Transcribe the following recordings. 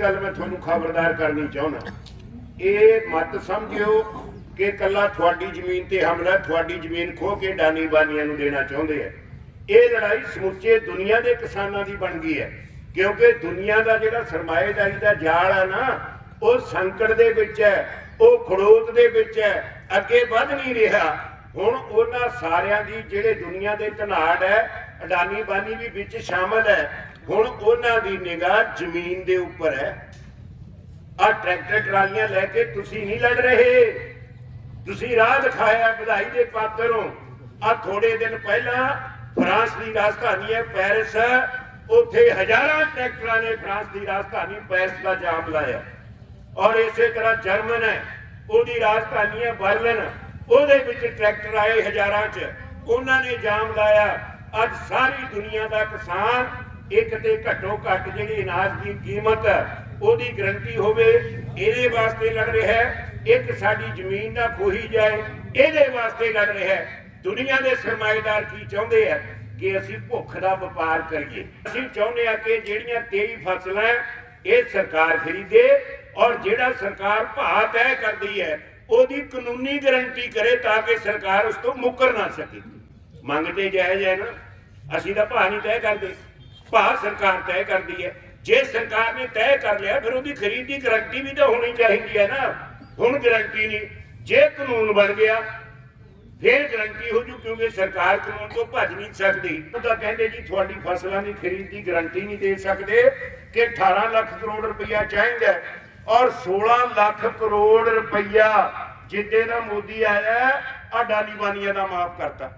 ਗੱਲ ਮੈਂ ਤੁਹਾਨੂੰ ਖਬਰਦਾਰ ਕਰਨੀ ਚਾਹੁੰਦਾ। ਇਹ ਮਤ ਸਮਝਿਓ ਕਿ ਕੱਲਾ ਤੁਹਾਡੀ ਜ਼ਮੀਨ ਤੇ ਹਮਲਾ ਤੁਹਾਡੀ ਜ਼ਮੀਨ ਖੋ ਕੇ ਡਾਨੀ ਬਾਨੀਆਂ ਨੂੰ ਦੇਣਾ ਚਾਹੁੰਦੇ ਆ। ਇਹ ਲੜਾਈ ਸਮੁੱਚੇ ਦੁਨੀਆ ਦੇ ਕਿਸਾਨਾਂ ਦੀ ਬਣ ਗਈ ਹੈ। ਕਿਉਂਕਿ ਦੁਨੀਆ ਦਾ ਜਿਹੜਾ ਸਰਮਾਏਦਾਰੀ ਦਾ ਜਾਲ ਹੈ ਨਾ, ਉਹ ਸੰਕਟ ਦੇ ਵਿੱਚ ਹੈ, ਉਹ ਖੜੋਤ ਦੇ ਵਿੱਚ ਹੈ, ਅੱਗੇ ਵੱਧ ਨਹੀਂ ਰਿਹਾ। ਹੁਣ ਉਹਨਾਂ ਸਾਰਿਆਂ ਦੀ ਜਿਹੜੇ ਦੁਨੀਆ ਦੇ ਧਨਾੜ ਹੈ, ਅਡਾਨੀ ਬਾਨੀ ਵੀ ਵਿੱਚ ਸ਼ਾਮਲ ਹੈ ਹੁਣ ਉਹਨਾਂ ਦੀ ਨਿਗਾਹ ਜ਼ਮੀਨ ਦੇ ਉੱਪਰ ਹੈ। ਆ ਟਰੈਕਟਰ ਟਰਾਲੀਆਂ ਲੈ ਕੇ ਤੁਸੀਂ ਨਹੀਂ ਲੜ ਰਹੇ। ਤੁਸੀਂ ਰਾਹ ਦਿਖਾਇਆ ਵਧਾਈ ਦੇ ਪਾਤਰ ਹੋ। ਆ ਥੋੜੇ ਦਿਨ ਪਹਿਲਾਂ ਫਰਾਂਸ ਦੀ ਰਾਜਧਾਨੀ ਹੈ ਪੈਰਿਸ। ਉੱਥੇ ਹਜ਼ਾਰਾਂ ਟਰੈਕਟਰਾਂ ਨੇ ਫਰਾਂਸ ਦੀ ਰਾਜਧਾਨੀ ਪੈਰਿਸ ਦਾ ਜਾਮ ਲਾਇਆ। ਔਰ ਇਸੇ ਤਰ੍ਹਾਂ ਜਰਮਨ ਹੈ, ਉਹਦੀ ਰਾਜਧਾਨੀ ਹੈ ਬਰਲਿਨ। ਉਹਦੇ ਵਿੱਚ ਟਰੈਕਟਰ ਆਏ ਹਜ਼ਾਰਾਂ 'ਚ। ਉਹਨਾਂ ਨੇ ਜਾਮ ਲਾਇਆ। ਅੱਜ ਸਾਰੀ ਦੁਨੀਆ ਦਾ ਕਿਸਾਨ ਇੱਕ ਤੇ ਘੱਟੋ ਘੱਟ ਜਿਹੜੀ ਅਨਾਜ ਦੀ ਕੀਮਤ ਹੈ, ਉਹਦੀ ਗਰੰਟੀ ਹੋਵੇ, ਇਹਦੇ ਵਾਸਤੇ ਲੜ ਰਿਹਾ ਹੈ। ਇੱਕ ਸਾਡੀ ਜ਼ਮੀਨ ਨਾ ਖੋਹੀ ਜਾਏ, ਇਹਦੇ ਵਾਸਤੇ ਲੜ ਰਿਹਾ ਹੈ। ਦੁਨੀਆ ਦੇ ਸਰਮਾਏਦਾਰ ਕੀ ਚਾਹੁੰਦੇ ਆ? ਕਿ ਅਸੀਂ ਭੁੱਖ ਦਾ ਵਪਾਰ ਕਰੀਏ। ਅਸੀਂ ਚਾਹੁੰਦੇ ਆ ਕਿ ਜਿਹੜੀਆਂ 23 ਫਸਲਾਂ ਇਹ ਸਰਕਾਰ ਖਰੀਦੇ ਔਰ ਜਿਹੜਾ ਸਰਕਾਰ ਭਾਅ ਤੈਅ ਕਰਦੀ ਹੈ, ਉਹਦੀ ਕਾਨੂੰਨੀ ਗਰੰਟੀ ਕਰੇ ਤਾਂ ਕਿ ਸਰਕਾਰ ਉਸ ਤੋਂ ਮੁੱਕਰ ਨਾ ਸਕੇ। ਮੰਗਦੇ ਜਾਇਜ਼ ਹੈ ਨਾ। ਅਸੀਂ ਤਾਂ ਭਾਅ ਨਹੀਂ ਤੈਅ ਕਰਦੇ। ਭਾਅ ਸਰਕਾਰ ਤੈਅ ਕਰਦੀ ਹੈ। ਜੇ ਸਰਕਾਰ ਨੇ ਤੈਅ ਕਰ ਲਿਆ, ਫਿਰ ਉਹਦੀ ਖਰੀਦ ਦੀ ਗਾਰੰਟੀ ਵੀ ਤਾਂ ਹੋਣੀ ਚਾਹੀਦੀ ਹੈ ਨਾ। ਹੁਣ ਗਾਰੰਟੀ ਨਹੀਂ। ਜੇ ਕਾਨੂੰਨ ਬਣ ਗਿਆ, ਫਿਰ ਗਰੰਟੀ ਹੋ ਜੂ, ਕਿਉਂਕਿ ਸਰਕਾਰ ਕਾਨੂੰਨ ਤੋਂ ਭੱਜ ਨਹੀਂ ਸਕਦੀ। ਉਹ ਤਾਂ ਕਹਿੰਦੇ ਜੀ, ਤੁਹਾਡੀ ਫਸਲਾਂ ਦੀ ਖਰੀਦ ਦੀ ਗਰੰਟੀ ਨਹੀਂ ਦੇ ਸਕਦੇ, ਕਿ 18 ਲੱਖ ਕਰੋੜ ਰੁਪਈਆ ਚਾਹੀਦਾ ਔਰ 16 ਲੱਖ ਕਰੋੜ ਰੁਪਈਆ ਜਿੱਦੇ ਦਾ ਮੋਦੀ ਆਇਆ ਆ ਡਾਲੀ ਦਾ ਮਾਫ ਕਰਤਾ।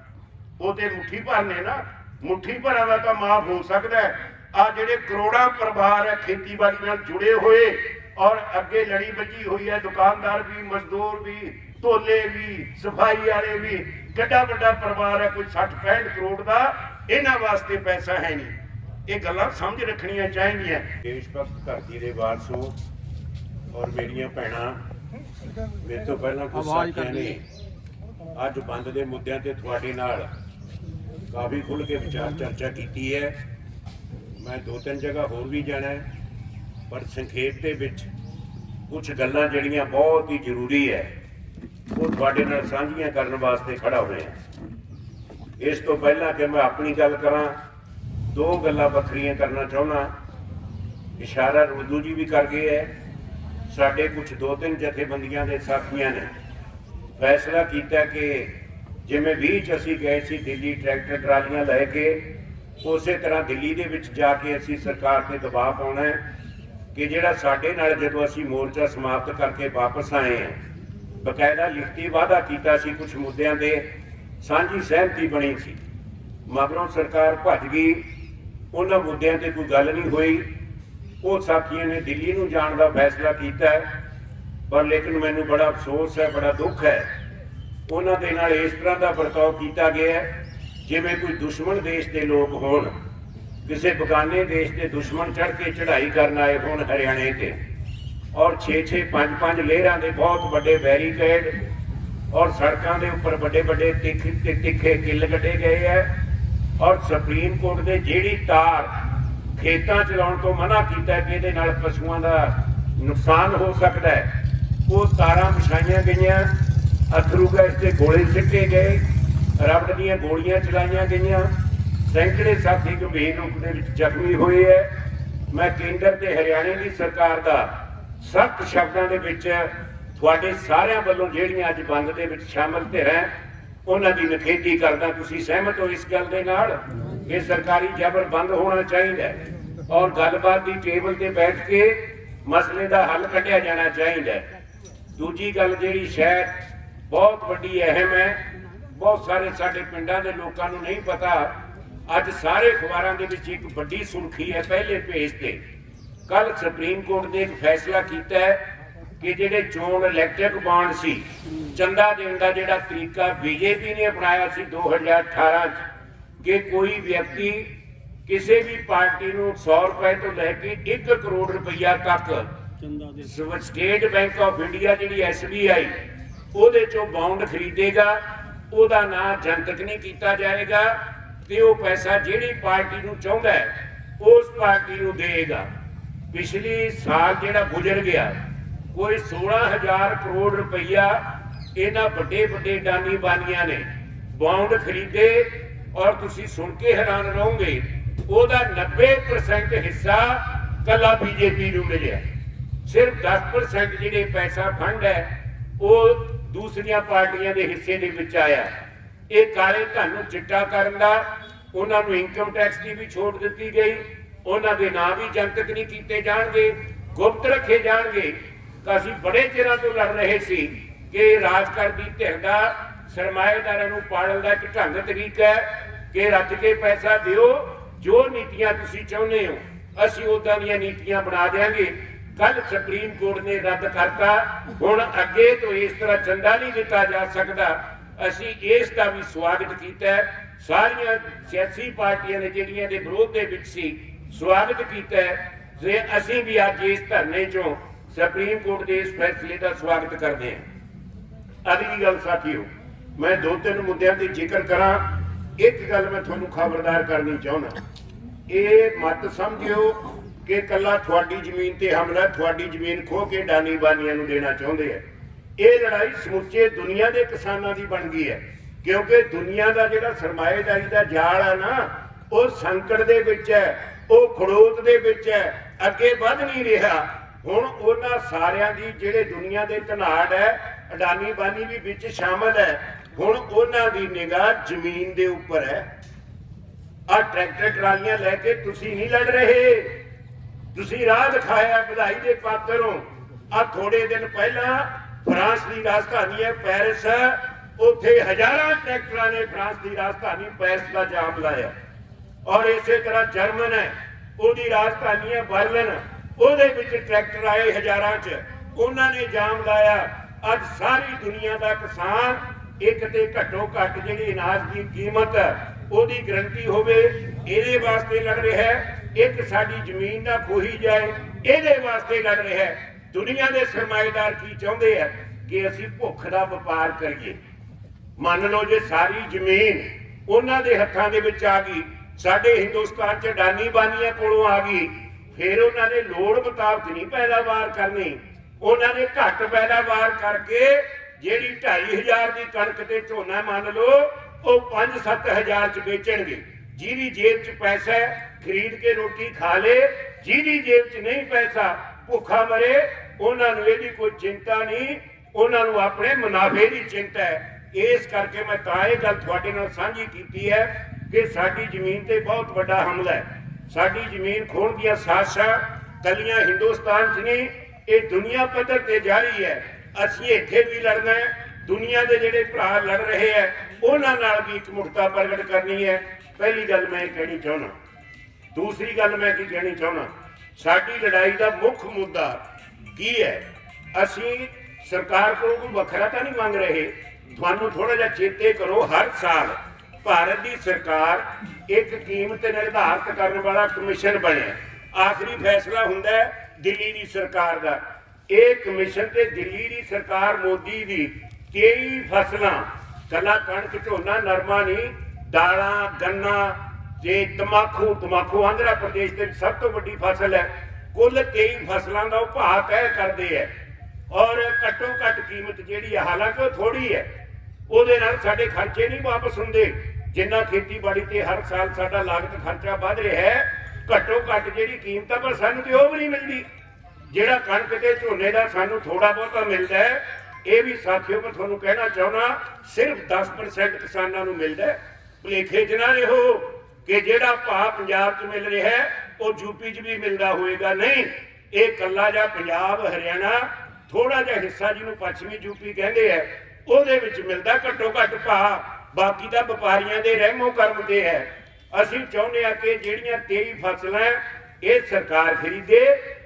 ਉਹ ਤੇ ਮੁੱਠੀ ਭਰਨੇ ਨਾ। ਮੁੱਠੀ ਭਰਾਂ ਦਾ ਤਾਂ ਮਾਫ ਹੋ ਸਕਦਾ ਹੈ। ਆ ਜਿਹੜੇ ਕਰੋੜਾਂ ਪਰਿਵਾਰ ਹੈ ਖੇਤੀਬਾੜੀ ਨਾਲ ਜੁੜੇ ਹੋਏ ਔਰ ਅੱਗੇ ਲੜੀ ਵੱਜੀ ਹੋਈ ਹੈ ਦੁਕਾਨਦਾਰ ਵੀ ਮਜ਼ਦੂਰ ਵੀ ਧੋਲੇ ਵੀ ਸਫ਼ਾਈ ਵਾਲੇ ਵੀ ਕਿੱਡਾ ਵੱਡਾ ਪਰਿਵਾਰ ਹੈ ਕੋਈ 60 65 ਕਰੋੜ ਦਾ ਇਹਨਾਂ ਵਾਸਤੇ ਪੈਸਾ ਹੈ ਨਹੀਂ। ਇਹ ਗੱਲਾਂ ਸਮਝ ਰੱਖਣੀਆਂ ਚਾਹੀਦੀਆਂ। ਦੇਸ਼ ਭਗਤ ਧਰਤੀ ਦੇ ਵਾਰਸੋ ਔਰ ਮੇਰੀਆਂ ਭੈਣਾਂ ਮੇਰੇ ਤੋਂ ਪਹਿਲਾਂ ਕੁਝ ਆਵਾਜ਼ ਸਾਥੀਆਂ ਨੇ ਅੱਜ ਬੰਦ ਦੇ ਮੁੱਦਿਆਂ ਤੇ ਤੁਹਾਡੇ ਨਾਲ ਕਾਫੀ ਖੁੱਲ ਕੇ ਵਿਚਾਰ ਚਰਚਾ ਕੀਤੀ ਹੈ। ਮੈਂ ਦੋ ਤਿੰਨ ਜਗ੍ਹਾ ਹੋਰ ਵੀ ਜਾਣਾ ਹੈ, ਪਰ ਸੰਖੇਪ ਦੇ ਵਿੱਚ ਕੁਝ ਗੱਲਾਂ ਜਿਹੜੀਆਂ ਬਹੁਤ ਹੀ ਜ਼ਰੂਰੀ ਹੈ, ਉਹ ਤੁਹਾਡੇ ਨਾਲ ਸਾਂਝੀਆਂ ਕਰਨ ਵਾਸਤੇ ਖੜਾ ਹੋਇਆ ਇਸ ਤੋਂ ਪਹਿਲਾਂ ਕਿ ਮੈਂ ਆਪਣੀ ਗੱਲ ਕਰਾਂ, ਦੋ ਗੱਲਾਂ ਵੱਖਰੀਆਂ ਕਰਨਾ ਚਾਹੁੰਦਾ ਇਸ਼ਾਰਾ ਰੁੱਦੂ ਜੀ ਵੀ ਕਰ ਗਏ ਹੈ। ਸਾਡੇ ਕੁਝ ਦੋ ਤਿੰਨ ਜਥੇਬੰਦੀਆਂ ਦੇ ਸਾਥੀਆਂ ਨੇ ਫੈਸਲਾ ਕੀਤਾ ਕਿ ਜਿਵੇਂ 20 ਚ ਅਸੀਂ ਗਏ ਸੀ ਦਿੱਲੀ ਟਰੈਕਟਰ ਟਰਾਲੀਆਂ ਲੈ ਕੇ, ਉਸੇ ਤਰ੍ਹਾਂ ਦਿੱਲੀ ਦੇ ਵਿੱਚ ਜਾ ਕੇ ਅਸੀਂ ਸਰਕਾਰ ਤੇ ਦਬਾਅ ਪਾਉਣਾ ਹੈ ਕਿ ਜਿਹੜਾ ਸਾਡੇ ਨਾਲ ਜਦੋਂ ਅਸੀਂ ਮੋਰਚਾ ਸਮਾਪਤ ਕਰਕੇ ਵਾਪਸ ਆਏ ਹਾਂ, ਬਕਾਇਦਾ ਲਿਖਤੀ ਵਾਅਦਾ ਕੀਤਾ ਸੀ ਕੁਝ ਮੁੱਦਿਆਂ ਦੇ, ਸਾਂਝੀ ਸਹਿਮਤੀ ਬਣੀ ਸੀ। ਮਗਰੋਂ ਸਰਕਾਰ ਭੱਜ ਗਈ, ਉਹਨਾਂ ਮੁੱਦਿਆਂ ਤੇ ਕੋਈ ਗੱਲ ਨਹੀਂ ਹੋਈ। ਉਹ ਸਾਥੀਆਂ ਨੇ ਦਿੱਲੀ ਨੂੰ ਜਾਣ ਦਾ ਫੈਸਲਾ ਕੀਤਾ ਪਰ ਲੇਕਿਨ ਮੈਨੂੰ ਬੜਾ ਅਫਸੋਸ ਹੈ, ਬੜਾ ਦੁੱਖ ਹੈ ਉਹਨਾਂ ਦੇ ਨਾਲ ਇਸ ਤਰ੍ਹਾਂ ਦਾ ਵਰਤਾਓ ਕੀਤਾ ਗਿਆ ਜਿਵੇਂ ਕੋਈ ਦੁਸ਼ਮਣ ਦੇਸ਼ ਦੇ ਲੋਕ ਹੋਣ। ਕਿਸੇ ਬਗਾਨੇ ਦੇਸ਼ ਦੇ ਦੁਸ਼ਮਣ ਚੜ ਕੇ ਚੜ੍ਹਾਈ ਕਰਨ ਆਏ ਹੋਣ ਹਰਿਆਣੇ ਤੇ। ਔਰ 6-6 5-5 ਲੇਅਰਾਂ ਦੇ ਬਹੁਤ ਵੱਡੇ ਬੈਰੀਕੇਡ ਔਰ ਸੜਕਾਂ ਦੇ ਉੱਪਰ ਵੱਡੇ ਵੱਡੇ ਤਿੱਖੇ ਤਿੱਖੇ ਕਿੱਲ ਕੱਢੇ ਗਏ ਹੈ। ਔਰ ਸੁਪਰੀਮ ਕੋਰਟ ਦੇ ਜਿਹੜੀ ਤਾਰ ਖੇਤਾਂ ਚਲਾਉਣ ਤੋਂ ਮਨਾ ਕੀਤਾ ਕਿ ਇਹਦੇ ਨਾਲ ਪਸ਼ੂਆਂ ਦਾ ਨੁਕਸਾਨ ਹੋ ਸਕਦਾ ਹੈ, ਉਹ ਤਾਰਾਂ ਵਿਛਾਈਆਂ ਗਈਆਂ। ਅਥਰੂ ਗੈਸ ਦੇ ਗੋਲੇ ਸਿੱਟੇ ਗਏ। ਰਬੜ ਦੀਆਂ ਗੋਲੀਆਂ ਚਲਾਈਆਂ ਗਈਆਂ। ਸੈਂਕੜੇ ਸਾਥੀ ਗੰਭੀਰ ਰੂਪ ਦੇ ਵਿੱਚ ਜ਼ਖਮੀ ਹੋਏ ਹੈ ਮੈਂ ਕੇਂਦਰ ਤੇ ਹਰਿਆਣੇ ਦੀ ਸਰਕਾਰ ਦਾ ਸਖਤ ਸ਼ਬਦਾਂ ਦੇ ਵਿੱਚ ਤੁਹਾਡੇ ਸਾਰਿਆਂ ਵੱਲੋਂ ਜਿਹੜੀਆਂ ਅੱਜ ਬੰਦ ਦੇ ਵਿੱਚ ਸ਼ਾਮਲ ਧਿਰਾਂ ਉਹਨਾਂ ਦੀ ਨਿਖੇਧੀ ਕਰਦਾ ਤੁਸੀਂ ਸਹਿਮਤ ਹੋ ਇਸ ਗੱਲ ਦੇ ਨਾਲ? ਇਹ ਸਰਕਾਰੀ ਜ਼ਬਰ ਬੰਦ ਹੋਣਾ ਚਾਹੀਦਾ ਹੈ। ਔਰ ਗੱਲਬਾਤ ਦੀ ਟੇਬਲ ਤੇ ਬੈਠ ਕੇ ਮਸਲੇ ਦਾ ਹੱਲ ਕੱਢਿਆ ਜਾਣਾ ਚਾਹੀਦਾ ਹੈ। ਦੂਜੀ ਗੱਲ ਜਿਹੜੀ ਸ਼ਾਇਦ ਬਹੁਤ ਵੱਡੀ ਅਹਿਮ ਹੈ। ਬਹੁਤ ਸਾਰੇ ਸਾਡੇ ਪਿੰਡਾਂ ਦੇ ਲੋਕਾਂ ਨੂੰ ਨਹੀਂ ਪਤਾ ਅੱਜ ਸਾਰੇ ਅਖਬਾਰਾਂ ਦੇ ਵਿੱਚ ਇੱਕ ਵੱਡੀ ਸੁਰਖੀ ਹੈ ਪਹਿਲੇ ਪੇਜ ਤੇ। ਕੱਲ ਸੁਪਰੀਮ ਕੋਰਟ ਨੇ ਇੱਕ ਫੈਸਲਾ ਕੀਤਾ ਹੈ ਕਿ ਜਿਹੜੇ ਚੋਣ ਇਲੈਕਟ੍ਰਿਕ ਬਾਂਡ ਸੀ ਚੰਦਾ ਦੇਣ ਦਾ ਜਿਹੜਾ ਤਰੀਕਾ ਬੀਜੇਪੀ ਨੇ ਅਪਣਾਇਆ ਸੀ 2018 ਚ ਕਿ ਕੋਈ ਵਿਅਕਤੀ ਕਿਸੇ ਵੀ ਪਾਰਟੀ ਨੂੰ 100 ਰੁਪਏ ਤੋਂ ਲੈ ਕੇ 1 ਕਰੋੜ ਰੁਪਈਆ ਤੱਕ ਚੰਦਾ ਦੇ ਸਵ- ਸਟੇਟ ਬੈਂਕ ਆਫ ਇੰਡੀਆ ਜਿਹੜੀ ਐਸਬੀਆਈ ਉਹਦੇ ਚੋਂ ਬਾਉਂਡ ਖਰੀਦੇਗਾ, ਉਹਦਾ ਨਾਂ ਜਨਤਕ ਨਹੀਂ ਕੀਤਾ ਜਾਏਗਾ ਤੇ ਉਹ ਪੈਸਾ ਜਿਹੜੀ ਪਾਰਟੀ ਨੂੰ ਚਾਹੁੰਦਾ ਹੈ, ਉਸ ਪਾਰਟੀ ਨੂੰ ਦੇਗਾ ਪਿਛਲੀ ਸਾਲ ਜਿਹੜਾ ਗੁਜ਼ਰ ਗਿਆ, ਕੋਈ 16000 ਕਰੋੜ ਰੁਪਈਆ ਇਹਨਾਂ ਵੱਡੇ ਵੱਡੇ ਡਾਨੀ ਬਾਨੀਆਂ ਨੇ ਬੌਂਡ ਖਰੀਦੇ ਔਰ ਤੁਸੀਂ ਸੁਣ ਕੇ ਹੈਰਾਨ ਰਹੋਗੇ, ਉਹਦਾ 90% ਹਿੱਸਾ ਕੱਲਾ ਬੀਜੇਪੀ ਨੂੰ ਮਿਲਿਆ। ਸਿਰਫ 10% ਜਿਹੜੇ ਪੈਸਾ ਫੰਡ ਹੈ, ਉਹ ਦੂਸਰੀਆਂ ਪਾਰਟੀਆਂ ਦੇ ਹਿੱਸੇ ਦੇ ਵਿੱਚ ਆਇਆ। ਇਹ ਕਾਲੇ ਧਨ ਨੂੰ ਚਿੱਟਾ ਕਰਨ ਦਾ, ਉਹਨਾਂ ਨੂੰ ਇਨਕਮ ਟੈਕਸ ਦੀ ਵੀ ਛੋਟ ਦਿੱਤੀ ਗਈ, ਉਹਨਾਂ ਦੇ ਨਾਂ ਵੀ ਜਨਤਕ ਨਹੀਂ ਕੀਤੇ ਜਾਣਗੇ, ਗੁਪਤ ਰੱਖੇ ਜਾਣਗੇ। ਤਾਂ ਅਸੀਂ ਬੜੇ ਚਿਰਾਂ ਤੋਂ ਲੜ ਰਹੇ ਸੀ ਕਿ ਰਾਜ ਕਰਦੀ ਧਿਰ ਦਾ, ਸਰਮਾਏਦਾਰਾਂ ਨੂੰ ਪਾਲਣ ਦਾ ਇੱਕ ਢੰਗ ਤਰੀਕਾ ਹੈ ਕਿ ਰੱਜ ਕੇ ਪੈਸਾ ਦਿਓ, ਜੋ ਨੀਤੀਆਂ ਤੁਸੀਂ ਚਾਹੁੰਦੇ ਹੋ, ਅਸੀਂ ਉਦਾਂ ਦੀਆਂ ਨੀਤੀਆਂ ਬਣਾ ਦੇਾਂਗੇ ਕੱਲ ਸੁਪਰੀਮ ਕੋਰਟ ਨੇ ਰੱਦ ਕਰਤਾ, ਹੁਣ ਅੱਗੇ ਤੋਂ ਇਸ ਤਰ੍ਹਾਂ ਚੰਦਾ ਨਹੀਂ ਦਿੱਤਾ ਜਾ ਸਕਦਾ। ਅਸੀਂ ਇਸ ਦਾ ਵੀ ਸਵਾਗਤ ਕੀਤਾ ਸਾਰੀਆਂ ਸਿਆਸੀ ਪਾਰਟੀਆਂ ਨੇ ਜਿਹੜੀਆਂ ਦੇ ਵਿਰੋਧ ਦੇ ਵਿੱਚ ਸੀ, ਸਵਾਗਤ ਕੀਤਾ ਜੇ ਅਸੀਂ ਵੀ ਅੱਜ ਇਸ ਧਰਨੇ ਚੋਂ ਸੁਪਰੀਮ ਕੋਰਟ ਦੇ ਇਸ ਫੈਸਲੇ ਦਾ ਸਵਾਗਤ ਕਰਦੇ ਹਾਂ। ਅਗਲੀ ਗੱਲ ਸਾਥੀਓ, ਮੈਂ ਦੋ ਤਿੰਨ ਮੁੱਦਿਆਂ ਤੇ ਜ਼ਿਕਰ ਕਰਾਂ। ਇੱਕ ਗੱਲ ਮੈਂ ਤੁਹਾਨੂੰ ਖਬਰਦਾਰ ਕਰਨੀ ਚਾਹੁੰਦਾ। ਇਹ ਮਤ ਸਮਝਿਓ ਕਿ ਕੱਲਾ ਤੁਹਾਡੀ ਜ਼ਮੀਨ ਤੇ ਹਮਲਾ, ਤੁਹਾਡੀ ਜ਼ਮੀਨ ਖੋ ਕੇ ਡਾਨੀ ਬਾਨੀਆਂ ਨੂੰ ਦੇਣਾ ਚਾਹੁੰਦੇ ਆ। ਇਹ ਲੜਾਈ ਸਮੁੱਚੇ ਦੁਨੀਆ ਦੇ ਕਿਸਾਨਾਂ ਦੀ ਬਣ ਗਈ ਹੈ। ਕਿਉਂਕਿ ਦੁਨੀਆ ਦਾ ਜਿਹੜਾ ਸਰਮਾਏਦਾਰੀ ਦਾ ਜਾਲ ਹੈ ਨਾ, ਉਹ ਸੰਕਟ ਦੇ ਵਿੱਚ ਹੈ, ਉਹ ਖੜੋਤ ਦੇ ਵਿੱਚ ਹੈ, ਅੱਗੇ ਵੱਧ ਨਹੀਂ ਰਿਹਾ। ਹੁਣ ਉਹਨਾਂ ਸਾਰਿਆਂ ਦੀ ਜਿਹੜੇ ਦੁਨੀਆ ਦੇ ਧਨਾੜ ਹੈ ਅਡਾਨੀ ਬਾਨੀ ਵੀ ਵਿੱਚ ਸ਼ਾਮਲ ਹੈ, ਹੁਣ ਉਹਨਾਂ ਦੀ ਨਿਗਾਹ ਜ਼ਮੀਨ ਦੇ ਉੱਪਰ ਹੈ। ਆ ਟਰੈਕਟਰ ਟਰਾਲੀਆਂ ਲੈ ਕੇ ਤੁਸੀਂ ਨਹੀਂ ਲੜ ਰਹੇ। ਤੁਸੀਂ ਰਾਹ ਦਿਖਾਇਆ ਵਧਾਈ ਦੇ ਪਾਤਰ ਹੋ। ਆ ਥੋੜੇ ਦਿਨ ਪਹਿਲਾਂ ਫਰਾਂਸ ਦੀ ਰਾਜਧਾਨੀ ਹੈ ਪੈਰਿਸ। ਉੱਥੇ ਹਜ਼ਾਰਾਂ ਟਰੈਕਟਰਾਂ ਨੇ ਫਰਾਂਸ ਦੀ ਰਾਜਧਾਨੀ ਪੈਰਿਸ ਦਾ ਜਾਮ ਲਾਇਆ। ਔਰ ਇਸੇ ਤਰ੍ਹਾਂ ਜਰਮਨ ਹੈ, ਉਹਦੀ ਰਾਜਧਾਨੀ ਹੈ ਬਰਲਿਨ। ਉਹਦੇ ਵਿੱਚ ਟਰੈਕਟਰ ਆਏ ਹਜ਼ਾਰਾਂ 'ਚ। ਉਹਨਾਂ ਨੇ ਜਾਮ ਲਾਇਆ। ਅੱਜ ਸਾਰੀ ਦੁਨੀਆ ਦਾ ਕਿਸਾਨ ਇੱਕ ਤੇ ਘੱਟੋ ਘੱਟ ਜਿਹੜੀ ਅਨਾਜ ਦੀ ਕੀਮਤ ਉਹਦੀ ਗਰੰਟੀ ਹੋਵੇ, ਇਹਦੇ ਵਾਸਤੇ ਲੜ ਰਿਹਾ ਹੈ। ਇੱਕ ਸਾਡੀ ਜ਼ਮੀਨ ਨਾ ਖੋਹੀ ਜਾਏ, ਇਹਦੇ ਵਾਸਤੇ ਲੜ ਰਿਹਾ ਹੈ। ਦੁਨੀਆ ਦੇ ਸਰਮਾਏਦਾਰ ਕੀ ਚਾਹੁੰਦੇ ਆ? ਕਿ ਅਸੀਂ ਭੁੱਖ ਦਾ ਵਪਾਰ ਕਰੀਏ। ਮੰਨ ਲਓ ਜੇ ਸਾਰੀ ਜ਼ਮੀਨ ਉਹਨਾਂ ਦੇ ਹੱਥਾਂ ਦੇ ਵਿੱਚ ਆ ਗਈ, ਸਾਡੇ ਹਿੰਦੁਸਤਾਨ 'ਚ ਡਾਨੀ ਬਾਨੀਆਂ ਕੋਲੋਂ ਆ ਗਈ, ਫਿਰ ਉਹਨਾਂ ਨੇ ਲੋੜ ਮੁਤਾਬਕ ਨਹੀਂ ਪੈਦਾਵਾਰ ਕਰਨੀ। ਉਹਨਾਂ ਨੇ ਘੱਟ ਪੈਦਾਵਾਰ ਕਰਕੇ ਜਿਹੜੀ 2500 ਦੀ ਕਣਕ ਤੇ ਝੋਨਾ ਮੰਨ ਲਓ, ਉਹ 5-7000 ਚ ਵੇਚਣਗੇ। ਜਿਹਦੀ ਜੇਬ 'ਚ ਪੈਸਾ ਹੈ, ਖਰੀਦ ਕੇ ਰੋਟੀ ਖਾ ਲੇ। ਜਿਹਦੀ ਜੇਬ 'ਚ ਨਹੀਂ ਪੈਸਾ, ਭੁੱਖਾ ਮਰੇ। ਉਹਨਾਂ ਨੂੰ ਇਹਦੀ ਕੋਈ ਚਿੰਤਾ ਨਹੀਂ। ਉਹਨਾਂ ਨੂੰ ਆਪਣੇ ਮੁਨਾਫੇ ਦੀ ਚਿੰਤਾ ਹੈ। ਇਸ ਕਰਕੇ ਮੈਂ ਤਾਂ ਇਹ ਗੱਲ ਤੁਹਾਡੇ ਨਾਲ ਸਾਂਝੀ ਕੀਤੀ ਹੈ ਕਿ ਸਾਡੀ ਜ਼ਮੀਨ ਤੇ ਬਹੁਤ ਵੱਡਾ ਹਮਲਾ ਹੈ। ਸਾਡੀ ਜ਼ਮੀਨ ਖੋਣ ਦੀਆਂ ਸਾਜ਼ਿਸ਼ਾਂ ਕੱਲੀਆਂ ਹਿੰਦੁਸਤਾਨ 'ਚ ਨਹੀਂ, ਇਹ ਦੁਨੀਆ ਪੱਧਰ ਤੇ ਜਾਰੀ ਹੈ। ਅਸੀਂ ਇੱਥੇ ਵੀ ਲੜਨਾ ਹੈ। ਦੁਨੀਆ ਦੇ ਜਿਹੜੇ ਭਰਾ ਲੜ ਰਹੇ ਹੈ, ਉਹਨਾਂ ਨਾਲ ਵੀ ਇੱਕ ਮੁਕਤਾ ਪ੍ਰਗਟ ਕਰਨੀ ਹੈ। ਪਹਿਲੀ ਗੱਲ ਮੈਂ ਇਹ ਕਹਿਣੀ ਚਾਹੁੰਦਾ। ਦੂਸਰੀ ਗੱਲ ਮੈਂ ਕੀ ਕਹਿਣੀ ਚਾਹੁੰਦਾ। ਸਾਡੀ ਲੜਾਈ ਦਾ ਮੁੱਖ ਮੁੱਦਾ ਕੀ ਹੈ? ਅਸੀਂ ਸਰਕਾਰ ਕੋਲੋਂ ਕੋਈ ਵੱਖਰਾ ਤਾਂ ਨਹੀਂ ਮੰਗ ਰਹੇ? ਤੁਹਾਨੂੰ ਥੋੜਾ ਜਿਹਾ ਚੇਤੇ ਕਰੋ, ਹਰ ਸਾਲ ਭਾਰਤ ਦੀ ਸਰਕਾਰ ਇੱਕ ਕੀਮਤ ਨਿਰਧਾਰਤ ਕਰਨ ਵਾਲਾ ਕਮਿਸ਼ਨ ਬਣਿਆ। ਆਖਰੀ ਫੈਸਲਾ ਹੁੰਦਾ ਹੈ ਦਿੱਲੀ ਦੀ ਸਰਕਾਰ ਦਾ। ਇਹ ਕਮਿਸ਼ਨ ਤੇ ਦਿੱਲੀ ਦੀ ਸਰਕਾਰ ਮੋਦੀ ਦੀ 23 ਫਸਲਾਂ ਕੱਲਾ ਕਣਕ ਝੋਨਾ, ਨਰਮਾ ਨਹੀਂ ਦਾਲਾਂ, ਗੰਨਾ, ਜੇ ਤਮਾਕੂ ਤਮਾਕੂ ਆਂਧਰਾ ਪ੍ਰਦੇਸ਼ ਦੇ ਸਭ ਤੋਂ ਵੱਡੀ ਫਸਲ ਹੈ, ਕੁੱਲ 23 ਫਸਲਾਂ ਦਾ ਉਹ ਭਾਅ ਤੈਅ ਕਰਦੇ ਹੈ। ਔਰ ਘੱਟੋ ਘੱਟ ਕੀਮਤ ਜਿਹੜੀ ਹੈ, ਹਾਲਾਂਕਿ ਥੋੜੀ ਹੈ, ਉਹਦੇ ਨਾਲ ਸਾਡੇ ਖਰਚੇ ਨਹੀਂ ਵਾਪਸ ਹੁੰਦੇ। ਜਿੰਨਾ ਖੇਤੀਬਾੜੀ ਤੇ ਹਰ ਸਾਲ ਸਾਡਾ ਲਾਗਤ ਖਰਚਾ ਵੱਧ ਰਿਹਾ ਹੈ, ਘੱਟੋ ਘੱਟ ਜਿਹੜੀ ਕੀਮਤ ਪਰ ਸਾਨੂੰ ਤੇ ਉਹ ਵੀ ਨਹੀਂ ਮਿਲਦੀ। ਜਿਹੜਾ ਕਣਕ ਤੇ ਝੋਨੇ ਦਾ ਸਾਨੂੰ ਥੋੜਾ ਬਹੁਤਾ ਮਿਲਦਾ ਹੈ, ਇਹ ਵੀ ਸਾਥੀਓ, ਮੈਂ ਤੁਹਾਨੂੰ ਕਹਿਣਾ ਚਾਹੁੰਦਾ, ਸਿਰਫ 10% ਕਿਸਾਨਾਂ ਨੂੰ ਮਿਲਦਾ ਹੈ। ਭੁਲੇਖੇ 'ਚ ਨਾ ਰਹੋ ਕਿ ਜਿਹੜਾ ਭਾਅ ਪੰਜਾਬ 'ਚ ਮਿਲ ਰਿਹਾ ਹੈ, ਉਹ ਯੂਪੀ 'ਚ ਵੀ ਮਿਲਦਾ ਹੋਏਗਾ ਨਹੀਂ। ਇਹ ਕੱਲਾ ਜਿਹਾ ਪੰਜਾਬ, ਹਰਿਆਣਾ ਥੋੜਾ ਜਿਹਾ ਹਿੱਸਾ ਜਿਹਨੂੰ ਪੱਛਮੀ ਯੂਪੀ ਕਹਿੰਦੇ ਆ, ਉਹਦੇ ਵਿੱਚ ਮਿਲਦਾ ਘੱਟੋ ਘੱਟ ਭਾਅ ਬਾਕੀ ਦਾ ਵਪਾਰੀਆਂ ਦੇ ਰਹਿਮੋ ਕਰਮ ਤੇ ਹੈ। ਅਸੀਂ ਚਾਹੁੰਦੇ ਆ ਕਿ ਜਿਹੜੀਆਂ 23 ਫਸਲਾਂ ਇਹ ਸਰਕਾਰ ਖਰੀਦੇ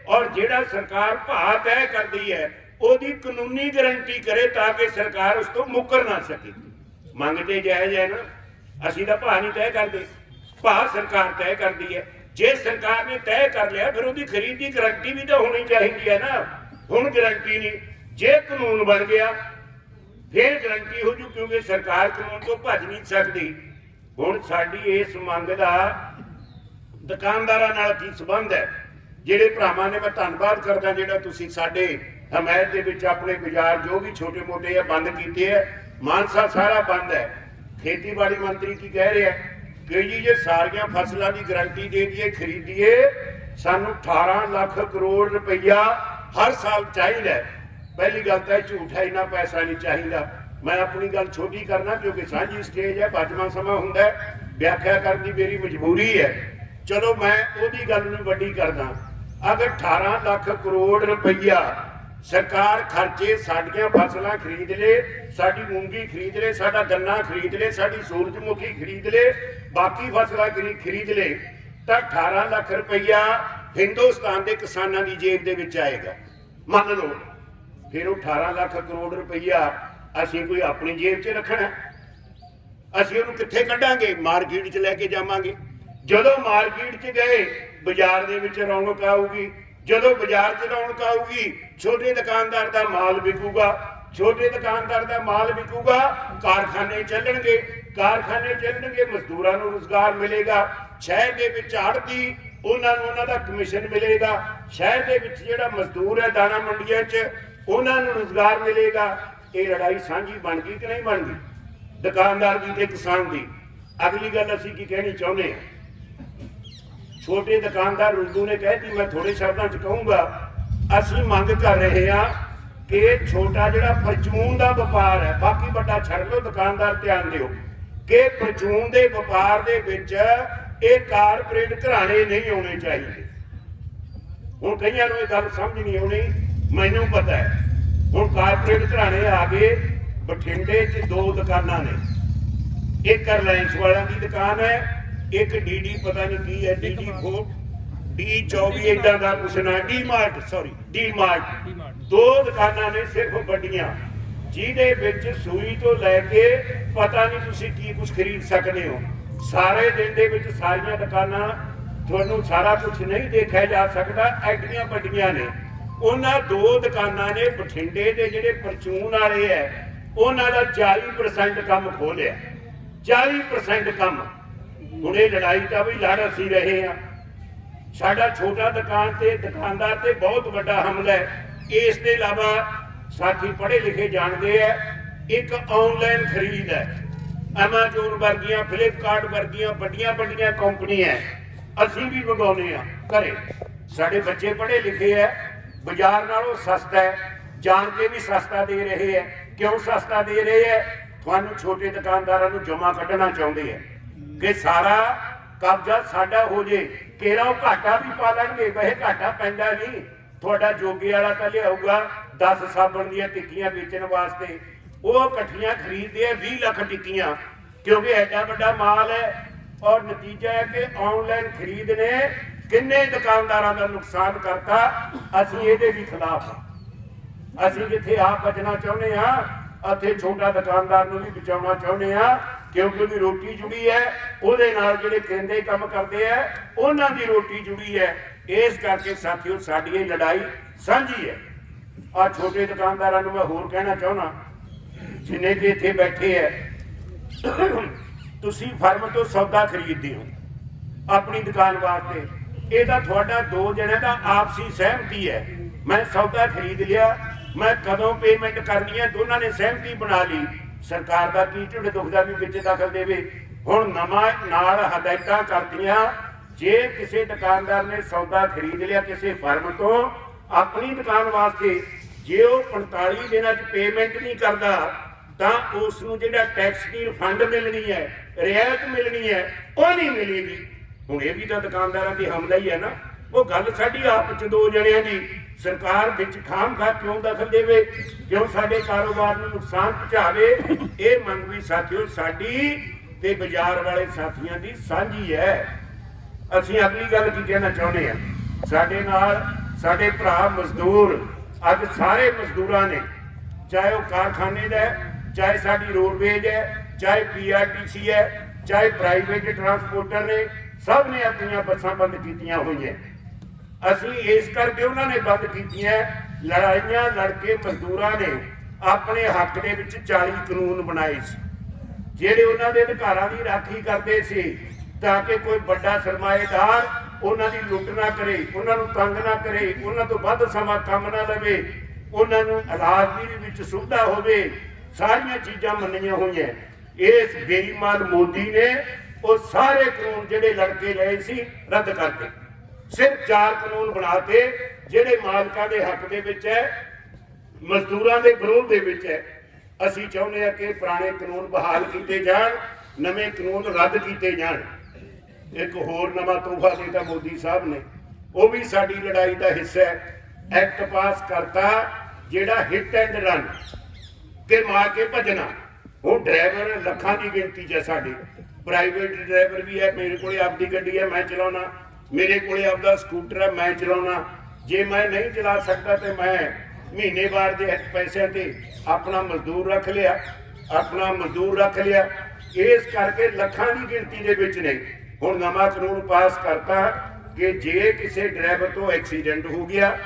ਔਰ ਜਿਹੜਾ ਸਰਕਾਰ ਭਾਅ ਤੈਅ ਕਰਦੀ ਹੈ, ਉਹਦੀ ਕਾਨੂੰਨੀ ਗਾਰੰਟੀ ਕਰੇ ਤਾਂ ਕਿ ਸਰਕਾਰ ਉਸ ਤੋਂ ਮੁੱਕਰ ਨਾ ਸਕੇ। ਮੰਗਦੇ ਜਾਇਜ਼ ਹੈ ਨਾ। ਅਸੀਂ ਤਾਂ ਭਾਅ ਨਹੀਂ ਤੈਅ ਕਰਦੇ। ਭਾਅ ਸਰਕਾਰ ਤੈਅ ਕਰਦੀ ਹੈ। ਜੇ ਸਰਕਾਰ ਨੇ ਤੈਅ ਕਰ ਲਿਆ, ਫਿਰ ਉਹਦੀ ਖਰੀਦ ਦੀ ਗਾਰੰਟੀ ਵੀ ਤਾਂ ਹੋਣੀ ਚਾਹੀਦੀ ਹੈ ਨਾ। ਹੁਣ ਗਾਰੰਟੀ ਨਹੀਂ। ਜੇ ਕਾਨੂੰਨ ਬਣ ਗਿਆ, ਫਿਰ ਗਰੰਟੀ ਹੋ ਜੂ, ਕਿਉਂਕਿ ਸਰਕਾਰ ਕਾਨੂੰਨ ਤੋਂ ਭੱਜ ਨਹੀਂ ਸਕਦੀ। ਹੁਣ ਸਾਡੀ ਇਸ ਮੰਗ ਦਾ ਦੁਕਾਨਦਾਰਾਂ ਨਾਲ ਕੀ ਸਬੰਧ ਹੈ? ਜਿਹੜੇ ਭਰਾਵਾਂ ਨੇ ਮੈਂ ਧੰਨਵਾਦ ਕਰਦਾ, ਜਿਹੜਾ ਤੁਸੀਂ ਸਾਡੇ ਹਮਾਇਤ ਦੇ ਵਿੱਚ ਆਪਣੇ ਬਾਜ਼ਾਰ ਜੋ ਵੀ ਛੋਟੇ ਮੋਟੇ ਆ, ਬੰਦ ਕੀਤੇ ਹੈ ਮਾਨਸਾ ਸਾਰਾ ਬੰਦ ਹੈ। ਖੇਤੀਬਾੜੀ ਮੰਤਰੀ ਕੀ ਕਹਿ ਰਿਹਾ ਕਿ ਜੀ ਜੇ ਸਾਰੀਆਂ ਫਸਲਾਂ ਦੀ ਗਾਰੰਟੀ ਦੇ ਦਈਏ, ਖਰੀਦੀਏ, ਸਾਨੂੰ 18 ਲੱਖ ਕਰੋੜ ਰੁਪਈਆ ਹਰ ਸਾਲ ਚਾਹੀਦਾ ਪਹਿਲੀ ਗੱਲ ਤਾਂ ਝੂਠ ਹੈ ਇੰਨਾ ਪੈਸਾ ਨਹੀਂ ਚਾਹੀਦਾ। ਮੈਂ ਆਪਣੀ ਗੱਲ ਛੋਟੀ ਕਰਨਾ ਕਿਉਂਕਿ ਸਾਂਝੀ ਸਟੇਜ ਹੈ ਬਚਵਾ ਸਮਾਂ ਹੁੰਦਾ ਹੈ। ਵਿਆਖਿਆ ਕਰਨ ਦੀ ਮੇਰੀ ਮਜਬੂਰੀ ਹੈ। ਚਲੋ ਮੈਂ ਉਹਦੀ ਗੱਲ ਨੂੰ ਵੱਡੀ ਕਰਦਾ। ਅਗਰ 18 ਲੱਖ ਕਰੋੜ ਰੁਪਈਆ ਸਰਕਾਰ ਖਰਚੇ ਸਾਡੀਆਂ ਫਸਲਾਂ ਖਰੀਦ ਲੇ, ਸਾਡੀ ਮੂੰਗੀ ਖਰੀਦ ਲੇ, ਸਾਡਾ ਗੰਨਾ ਖਰੀਦ ਲੇ, ਸਾਡੀ ਸੂਰਜਮੁਖੀ ਖਰੀਦ ਲੇ, ਬਾਕੀ ਫਸਲਾਂ ਖਰੀ- ਖਰੀਦ ਲੇ, ਤਾਂ 18 ਲੱਖ ਰੁਪਈਆ ਹਿੰਦੁਸਤਾਨ ਦੇ ਕਿਸਾਨਾਂ ਦੀ ਜੇਬ ਦੇ ਵਿੱਚ ਆਏਗਾ। ਮੰਨ ਲਓ, ਫਿਰ ਉਹ 18 ਲੱਖ ਕਰੋੜ ਰੁਪਈਆ ਅਸੀਂ ਕੋਈ ਆਪਣੀ ਜੇਬ 'ਚ ਰੱਖਣਾ ਅਸੀਂ ਉਹਨੂੰ ਕਿੱਥੇ ਕੱਢਾਂਗੇ? ਮਾਰਕੀਟ 'ਚ ਲੈ ਕੇ ਜਾਵਾਂਗੇ। ਜਦੋਂ ਮਾਰਕੀਟ 'ਚ ਗਏ, ਬਾਜ਼ਾਰ ਦੇ ਵਿੱਚ ਰੌਣਕ ਆਊਗੀ। ਜਦੋਂ ਬਾਜ਼ਾਰ 'ਚ ਰੌਣਕ ਆਊਗੀ ਛੋਟੇ ਦੁਕਾਨਦਾਰ ਦਾ ਮਾਲ ਵਿਕੂਗਾ, ਛੋਟੇ ਦੁਕਾਨਦਾਰ ਦਾ ਮਾਲ ਵਿਕੂਗਾ, ਕਾਰਖਾਨੇ ਚੱਲਣਗੇ ਕਾਰਖਾਨੇ ਚੱਲਣਗੇ, ਮਜ਼ਦੂਰਾਂ ਨੂੰ ਰੋਜ਼ਗਾਰ ਮਿਲੇਗਾ, ਸ਼ਹਿਰ ਦੇ ਵਿੱਚ ਆੜਤੀ ਉਹਨਾਂ ਨੂੰ ਉਹਨਾਂ ਦਾ ਕਮਿਸ਼ਨ ਮਿਲੇਗਾ, ਸ਼ਹਿਰ ਦੇ ਵਿੱਚ ਜਿਹੜਾ ਮਜ਼ਦੂਰ ਹੈ ਦਾਣਾ ਮੰਡੀਆਂ 'ਚ, ਉਹਨਾਂ ਨੂੰ ਰੋਜ਼ਗਾਰ ਮਿਲੇਗਾ। ਇਹ ਲੜਾਈ ਸਾਂਝੀ ਬਣ ਗਈ ਕਿ ਨਹੀਂ ਬਣ ਗਈ? ਦੁਕਾਨਦਾਰ ਦੀ ਤੇ ਕਿਸਾਨ ਦੀ। ਅਗਲੀ ਗੱਲ ਅਸੀਂ ਕੀ ਕਹਿਣੀ ਚਾਹੁੰਦੇ ਹਾਂ? ਛੋਟੇ ਦੁਕਾਨਦਾਰ ਰੁੱਦੂ ਨੇ ਕਹਿਤੀ ਮੈਂ ਥੋੜੇ ਸ਼ਬਦਾਂ ਚ ਕਹੂੰਗਾ ਅਸੀਂ ਮੰਗ ਕਰ ਰਹੇ ਹਾਂ ਕਿ ਛੋਟਾ ਜਿਹੜਾ ਪਰਚੂਨ ਦਾ ਵਪਾਰ ਹੈ, ਬਾਕੀ ਵੱਡਾ ਛੱਡ ਲਓ, ਦੁਕਾਨਦਾਰ ਧਿਆਨ ਦਿਓ ਕਿ ਪਰਚੂਨ ਦੇ ਵਪਾਰ ਦੇ ਵਿੱਚ ਇਹ ਕਾਰਪੋਰੇਟ ਘਰਾਣੇ ਨਹੀਂ ਆਉਣੇ ਚਾਹੀਦੇ। ਹੁਣ ਕਈਆਂ ਨੂੰ ਇਹ ਗੱਲ ਸਮਝ ਨਹੀਂ ਆਉਣੀ, ਮੈਨੂੰ ਪਤਾ ਹੈ। ਹੁਣ ਕਾਰਪੋਰੇਟ ਘਰਾਣੇ ਆ ਗਏ, ਬਠਿੰਡੇ 'ਚ ਦੋ ਦੁਕਾਨਾਂ ਨੇ। ਇੱਕ ਰਿਲਾਇੰਸ ਵਾਲਿਆਂ ਦੀ ਦੁਕਾਨ ਹੈ, ਇੱਕ ਡੀਡੀ ਪਤਾ ਨਹੀਂ ਕੀ ਹੈ ਡੀਡੀ ਫੋਰ ਡੀ 24 ਇਦਾਂ ਦਾ ਕੁਛ ਨਾ DMart sorry DMart ਦੋ ਦੁਕਾਨਾਂ ਨੇ ਸਿਰਫ ਵੱਡੀਆਂ ਜਿਹਦੇ ਵਿੱਚ ਸੂਈ ਤੋਂ ਲੈ ਕੇ ਪਤਾ ਨਹੀਂ ਤੁਸੀਂ ਕੀ ਕੁਝ ਖਰੀਦ ਸਕਦੇ ਹੋ। ਸਾਰੇ ਦਿਨ ਦੇ ਵਿੱਚ ਸਾਰੀਆਂ ਦੁਕਾਨਾਂ ਤੁਹਾਨੂੰ ਸਾਰਾ ਕੁਝ ਨਹੀਂ ਦੇਖਿਆ ਜਾ ਸਕਦਾ ਐਡੀਆਂ ਵੱਡੀਆਂ ਨੇ। ਉਹਨਾਂ ਦੋ ਦੁਕਾਨਾਂ ਨੇ ਬਠਿੰਡੇ ਦੇ ਜਿਹੜੇ ਪਰਚੂਨ ਵਾਲੇ ਐ ਉਹਨਾਂ ਦਾ 40% ਕੰਮ ਖੋਲਿਆ 40% ਕੰਮ। ਹੁਣ ਲੜਾਈ ਤਾਂ ਵੀ ਲੜ ਅਸੀਂ ਰਹੇ ਆ ਸਾਡਾ ਛੋਟਾ ਦੁਕਾਨ ਤੇ, ਦੁਕਾਨਦਾਰ ਤੇ ਬਹੁਤ ਵੱਡਾ ਹਮਲਾ ਹੈ। ਇਸ ਦੇ ਇਲਾਵਾ ਸਾਥੀ ਪੜ੍ਹੇ ਲਿਖੇ ਜਾਣਦੇ ਆ, ਇੱਕ ਆਨਲਾਈਨ ਖਰੀਦ ਹੈ। Amazon ਵਰਗੀਆਂ, Flipkart ਵਰਗੀਆਂ ਵੱਡੀਆਂ ਵੱਡੀਆਂ ਕੰਪਨੀਆਂ ਅਸੀਂ ਵੀ ਮੰਗਾਉਂਦੇ ਆ ਘਰੇ। ਸਾਡੇ ਬੱਚੇ ਪੜ੍ਹੇ ਲਿਖੇ ਆ ਬਾਜ਼ਾਰ ਨਾਲੋਂ ਸਸਤਾ ਹੈ। ਜਾਣ ਕੇ ਵੀ ਸਸਤਾ ਦੇ ਰਹੇ ਹੈ। ਕਿਉਂ ਸਸਤਾ ਦੇ ਰਹੇ ਹੈ? ਤੁਹਾਨੂੰ ਛੋਟੇ ਦੁਕਾਨਦਾਰਾਂ ਨੂੰ ਜਮਾ ਕੱਢਣਾ ਚਾਹੁੰਦੇ ਆ ਕਿ ਸਾਰਾ ਕਬਜ਼ਾ ਸਾਡਾ ਹੋ ਜੇ। ਕੇਰਾ ਉਹ ਘਾਟਾ ਵੀ ਪਾ ਲੈਣਗੇ, ਵੈਸੇ ਘਾਟਾ ਪੈਂਦਾ ਨਹੀਂ। ਤੁਹਾਡਾ ਜੋਗੇ ਵਾਲਾ ਤਾਂ ਲਿਆਊਗਾ 10 ਸਾਬਣ ਦੀਆਂ ਟਿੱਕੀਆਂ ਵੇਚਣ ਵਾਸਤੇ। ਉਹ ਇਕੱਠੀਆਂ ਖਰੀਦਦੇ ਆ 20 ਲੱਖ ਟਿੱਕੀਆਂ। ਕਿਉਂਕਿ ਐਡਾ ਵੱਡਾ ਮਾਲ ਹੈ ਔਰ ਨਤੀਜਾ ਹੈ ਕਿ ਆਨਲਾਈਨ ਖਰੀਦ ਨੇ ਕਿੰਨੇ ਦੁਕਾਨਦਾਰਾਂ ਦਾ ਨੁਕਸਾਨ ਕਰਤਾ, ਅਸੀਂ ਇਹਦੇ ਵੀ ਖਿਲਾਫ ਹਾਂ। ਅਸੀਂ ਜਿੱਥੇ ਆਪ ਬਚਣਾ ਚਾਹੁੰਦੇ ਆ ਉੱਥੇ ਛੋਟਾ ਦੁਕਾਨਦਾਰ ਨੂੰ ਵੀ ਬਚਾਉਣਾ ਚਾਹੁੰਦੇ ਆ ਕਿਉਂਕਿ ਉਹਦੀ ਰੋਟੀ ਜੁੜੀ ਹੈ, ਉਹਦੇ ਨਾਲ ਜਿਹੜੇ ਕਹਿੰਦੇ ਕੰਮ ਕਰਦੇ ਆ, ਉਹਨਾਂ ਦੀ ਰੋਟੀ ਜੁੜੀ ਹੈ। ਇਸ ਕਰਕੇ ਸਾਥੀਓ, ਸਾਡੀ ਇਹ ਲੜਾਈ ਸਾਂਝੀ ਹੈ। ਆ ਛੋਟੇ ਦੁਕਾਨਦਾਰਾਂ ਨੂੰ ਮੈਂ ਹੋਰ ਕਹਿਣਾ ਚਾਹੁੰਦਾ, ਜਿੰਨੇ ਕਿ ਇੱਥੇ ਬੈਠੇ ਐ ਤੁਸੀਂ ਫਰਮ ਤੋਂ ਸੌਦਾ ਖਰੀਦਦੇ ਹੋ, ਆਪਣੀ ਦੁਕਾਨ ਵਾਸਤੇ। ਇਹ ਤਾਂ ਤੁਹਾਡਾ ਦੋ ਜਣਿਆਂ ਦਾ ਆਪਸੀ ਸਹਿਮਤੀ ਹੈ। ਮੈਂ ਸੌਦਾ ਖਰੀਦ ਲਿਆ, ਮੈਂ ਕਦੋਂ ਪੇਮੈਂਟ ਕਰਨੀ ਹੈ, ਦੋਨਾਂ ਨੇ ਸਹਿਮਤੀ ਬਣਾ ਲਈ। ਸਰਕਾਰ ਦਾ ਕੀ ਢਿੱਡ ਦੁਖਦਾ ਵੀ ਵਿੱਚ ਦਖਲ ਦੇਵੇ? ਹੁਣ ਨਵਾਂ ਨਾਲ ਹਦਾਇਤਾਂ ਕਰਤੀਆਂ ਜੇ ਕਿਸੇ ਦੁਕਾਨਦਾਰ ਨੇ ਸੌਦਾ ਖਰੀਦ ਲਿਆ ਕਿਸੇ ਫਰਮ ਤੋਂ, ਆਪਣੀ ਦੁਕਾਨ ਵਾਸਤੇ, ਜੇ ਉਹ 45 ਦਿਨਾਂ 'ਚ ਪੇਮੈਂਟ ਨਹੀਂ ਕਰਦਾ, ਤਾਂ ਉਸ ਨੂੰ ਜਿਹੜਾ ਟੈਕਸ ਦੀ ਰਿਫੰਡ ਮਿਲਣੀ ਹੈ, ਰਿਆਇਤ ਮਿਲਣੀ ਹੈ, ਉਹ ਨਹੀਂ ਮਿਲੇਗੀ। ਹੁਣ ਇਹ ਵੀ ਤਾਂ ਦੁਕਾਨਦਾਰਾਂ ਦੀ ਹਮਲਾ ਹੀ ਹੈ ਨਾ। ਉਹ ਗੱਲ ਸਾਡੀ ਆਪ ਚ ਦੋ ਜਣਿਆਂ ਦੀ। ਸਰਕਾਰ ਵਿੱਚ ਖਾਮ ਖਾ ਕਿਉਂ ਦਖਲ ਦੇਵੇ? ਕਿਉਂ ਸਾਡੇ ਕਾਰੋਬਾਰ ਨੂੰ ਨੁਕਸਾਨ ਪਹੁੰਚਾਵੇ? ਇਹ ਮੰਗ ਵੀ ਸਾਥੀਓ ਸਾਡੀ ਤੇ ਬਾਜ਼ਾਰ ਵਾਲੇ ਸਾਥੀਆਂ ਦੀ ਸਾਂਝੀ ਹੈ। ਅਸੀਂ ਅਗਲੀ ਗੱਲ ਕੀ ਕਹਿਣਾ ਚਾਹੁੰਦੇ ਆ ਸਾਡੇ ਨਾਲ ਸਾਡੇ ਭਰਾ ਮਜ਼ਦੂਰ, ਅੱਜ ਸਾਰੇ ਮਜ਼ਦੂਰਾਂ ਨੇ, ਚਾਹੇ ਉਹ ਕਾਰਖਾਨੇ ਦਾ ਚਾਹੇ ਸਾਡੀ ਰੋਡਵੇਜ ਹੈ, ਚਾਹੇ ਪੀਆਰਟੀਸੀ ਹੈ, ਚਾਹੇ ਪ੍ਰਾਈਵੇਟ ਟਰਾਂਸਪੋਰਟਰ ਨੇ, ਸਭ ਨੇ ਆਪਣੀਆਂ ਬੱਸਾਂ ਬੰਦ ਕੀਤੀਆਂ ਹੋਈਆਂ। ਅਸੀਂ ਇਸ ਕਰਕੇ ਉਹਨਾਂ ਨੇ ਬੰਦ ਕੀਤੀਆਂ ਲੜਾਈਆਂ ਲੜ ਕੇ ਮਜ਼ਦੂਰਾਂ ਨੇ ਆਪਣੇ ਹੱਕ ਦੇ ਵਿੱਚ 40 ਕਾਨੂੰਨ ਬਣਾਏ ਸੀ। ਜਿਹੜੇ ਉਹਨਾਂ ਦੇ ਅਧਿਕਾਰਾਂ ਦੀ ਰਾਖੀ ਕਰਦੇ ਸੀ, ਤਾਂ ਕਿ ਕੋਈ ਵੱਡਾ ਸਰਮਾਏਦਾਰ ਉਹਨਾਂ ਦੀ ਲੁੱਟ ਨਾ ਕਰੇ, ਉਹਨਾਂ ਨੂੰ ਤੰਗ ਨਾ ਕਰੇ, ਉਹਨਾਂ ਤੋਂ ਵੱਧ ਸਮਾਂ ਕੰਮ ਨਾ ਲਵੇ, ਉਹਨਾਂ ਨੂੰ ਇਲਾਜ ਦੀ ਵਿੱਚ ਸੁਵਿਧਾ ਹੋਵੇ, ਸਾਰੀਆਂ ਚੀਜ਼ਾਂ ਮੰਨੀਆਂ ਹੋਈਆਂ ਇਸ ਬੇਈਮਾਨ ਮੋਦੀ ਨੇ ਉਹ ਸਾਰੇ ਕਾਨੂੰਨ ਜਿਹੜੇ ਲੜਕੇ ਲਏ ਸੀ, ਰੱਦ ਕਰਤੇ ਸਿਰਫ ਚਾਰ ਕਾਨੂੰਨ ਬਣਾਤੇ ਜਿਹੜੇ ਮਾਲਕਾਂ ਦੇ ਹੱਕ ਦੇ ਵਿੱਚ ਹੈ, ਮਜ਼ਦੂਰਾਂ ਦੇ ਵਿਰੋਧ ਦੇ ਵਿੱਚ ਹੈ, ਅਸੀਂ ਚਾਹੁੰਦੇ ਹਾਂ ਕਿ ਪੁਰਾਣੇ ਕਾਨੂੰਨ ਬਹਾਲ ਕੀਤੇ ਜਾਣ, ਨਵੇਂ ਕਾਨੂੰਨ ਰੱਦ ਕੀਤੇ ਜਾਣ। ਇੱਕ ਹੋਰ ਨਵਾਂ ਤੋਹਫਾ ਦਿੱਤਾ ਮੋਦੀ ਸਾਹਿਬ ਨੇ, ਉਹ ਵੀ ਸਾਡੀ ਲੜਾਈ ਦਾ ਹਿੱਸਾ ਹੈ। ਐਕਟ ਪਾਸ ਕਰਤਾ, ਜਿਹੜਾ ਹਿੱਟ ਐਂਡ ਰਨ ਤੇ ਮਾਰ ਕੇ ਭਜਣਾ। ਉਹ ਡਰਾਈਵਰ ਲੱਖਾਂ ਦੀ ਗਿਣਤੀ 'ਚ ਹੈ ਸਾਡੇ। ਪ੍ਰਾਈਵੇਟ ਡਰਾਈਵਰ ਵੀ ਹੈ, ਮੇਰੇ ਕੋਲੇ ਆਪਦੀ ਗੱਡੀ ਹੈ, ਮੈਂ ਚਲਾਉਣਾ। ਮੇਰੇ ਕੋਲੇ ਆਪਦਾ ਸਕੂਟਰ ਹੈ, ਮੈਂ ਚਲਾਉਣਾ। ਜੇ ਮੈਂ ਨਹੀਂ ਚਲਾ ਸਕਦਾ ਤੇ ਮੈਂ ਮਹੀਨੇ ਬਾਅਦ ਦੇ ਪੈਸਿਆਂ ਤੇ ਆਪਣਾ ਮਜ਼ਦੂਰ ਰੱਖ ਲਿਆ, ਆਪਣਾ ਮਜ਼ਦੂਰ ਰੱਖ ਲਿਆ। ਇਸ ਕਰਕੇ ਲੱਖਾਂ ਦੀ ਗਿਣਤੀ ਦੇ ਵਿੱਚ ਨਹੀਂ। ਹੁਣ ਨਵਾਂ ਕਾਨੂੰਨ ਪਾਸ ਕਰਤਾ ਕਿ ਜੇ ਕਿਸੇ ਡਰਾਈਵਰ ਤੋਂ ਐਕਸੀਡੈਂਟ ਹੋ ਗਿਆ,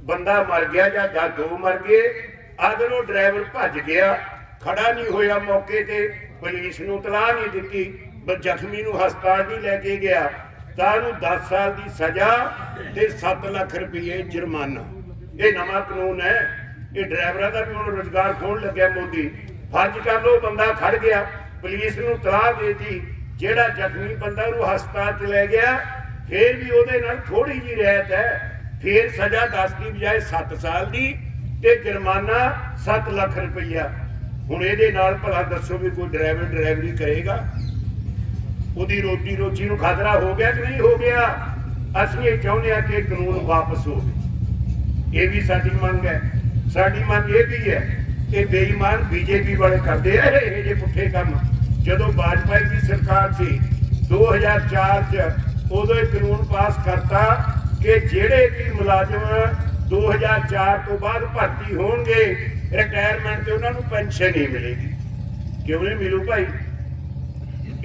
ਬੰਦਾ ਮਰ ਗਿਆ ਜਾਂ ਦਾ ਦੋ ਮਰ ਗਏ ਅਗਰ ਉਹ ਡਰਾਈਵਰ ਭੱਜ ਗਿਆ, ਖੜਾ ਨਹੀਂ ਹੋਇਆ ਮੌਕੇ ਤੇ, ਪੁਲਿਸ ਨੂੰ ਤਲਾਹ ਨਹੀਂ ਦਿੱਤੀ ਜ਼ਖਮੀ ਨੂੰ ਹਸਪਤਾਲ ਨਹੀਂ ਲੈ ਕੇ ਗਿਆ। ਤਾਂ ਉਹਨੂੰ 10 ਸਾਲ ਦੀ ਸਜ਼ਾ ਤੇ 7 ਲੱਖ ਰੁਪਏ ਜੁਰਮਾਨਾ। ਇਹ ਨਵਾਂ ਕਾਨੂੰਨ ਹੈ। ਇਹ ਡਰਾਈਵਰਾਂ ਦਾ ਵੀ ਹੁਣ ਰੋਜ਼ਗਾਰ ਖੋਣ ਲੱਗਿਆ ਮੋਦੀ। ਫਰਜ਼ ਕਰ ਲੋ ਬੰਦਾ ਖੜ ਗਿਆ। ਪੁਲਿਸ ਨੂੰ ਤਲਾਹ ਦੇਤੀ। ਜਿਹੜਾ ਜ਼ਖਮੀ ਬੰਦਾ ਉਹਨੂੰ ਹਸਪਤਾਲ ਚ ਲੈ ਗਿਆ, ਫੇਰ ਵੀ ਉਹਦੇ ਨਾਲ ਥੋੜੀ ਜਿਹੀ ਰਹਿਤ ਹੈ। ਫੇਰ ਸਜ਼ਾ 10 ਦੀ ਬਜਾਏ 7 ਸਾਲ ਦੀ ਤੇ ਜੁਰਮਾਨਾ 7 ਲੱਖ ਰੁਪਈਆ। ਹੁਣ ਇਹਦੇ ਨਾਲ ਭਲਾ ਦੱਸੋ ਵੀ ਕੋਈ ਡਰਾਈਵਰ ਡਰਾਈਵਰੀ ਕਰੇਗਾ। ਉਹਦੀ ਰੋਟੀ ਰੋਜੀ ਨੂੰ ਖਤਰਾ ਹੋ ਗਿਆ ਕਿ ਨਹੀਂ ਹੋ ਗਿਆ? ਅਸੀਂ ਇਹ ਚਾਹੁੰਦੇ ਹਾਂ ਕਿ ਕਾਨੂੰਨ ਵਾਪਸ ਹੋਵੇ। ਇਹ ਵੀ ਸਾਡੀ ਮੰਗ ਹੈ। ਸਾਡੀ ਮੰਗ ਇਹ ਵੀ ਹੈ ਕਿ ਬੇਈਮਾਨ ਬੀਜੇਪੀ ਵਾਲੇ ਕਰਦੇ ਆ ਇਹ ਜੇ ਪੁੱਠੇ ਕੰਮ। ਜਦੋਂ ਵਾਜਪਾਈ ਦੀ ਸਰਕਾਰ ਸੀ 2004 ਚ ਉਦੋਂ ਇਹ ਕਾਨੂੰਨ ਪਾਸ ਕਰਤਾ ਕਿ ਜਿਹੜੇ ਵੀ ਮੁਲਾਜ਼ਮ 2004 ਤੋਂ ਬਾਅਦ ਭਰਤੀ ਹੋਣਗੇ ਰਿਟਾਇਰਮੈਂਟ ਤੇ ਉਹਨਾਂ ਨੂੰ ਪੈਨਸ਼ਨ ਨਹੀਂ ਮਿਲੇਗੀ। ਕਿਉਂ ਨਹੀਂ ਮਿਲੂ ਭਾਈ?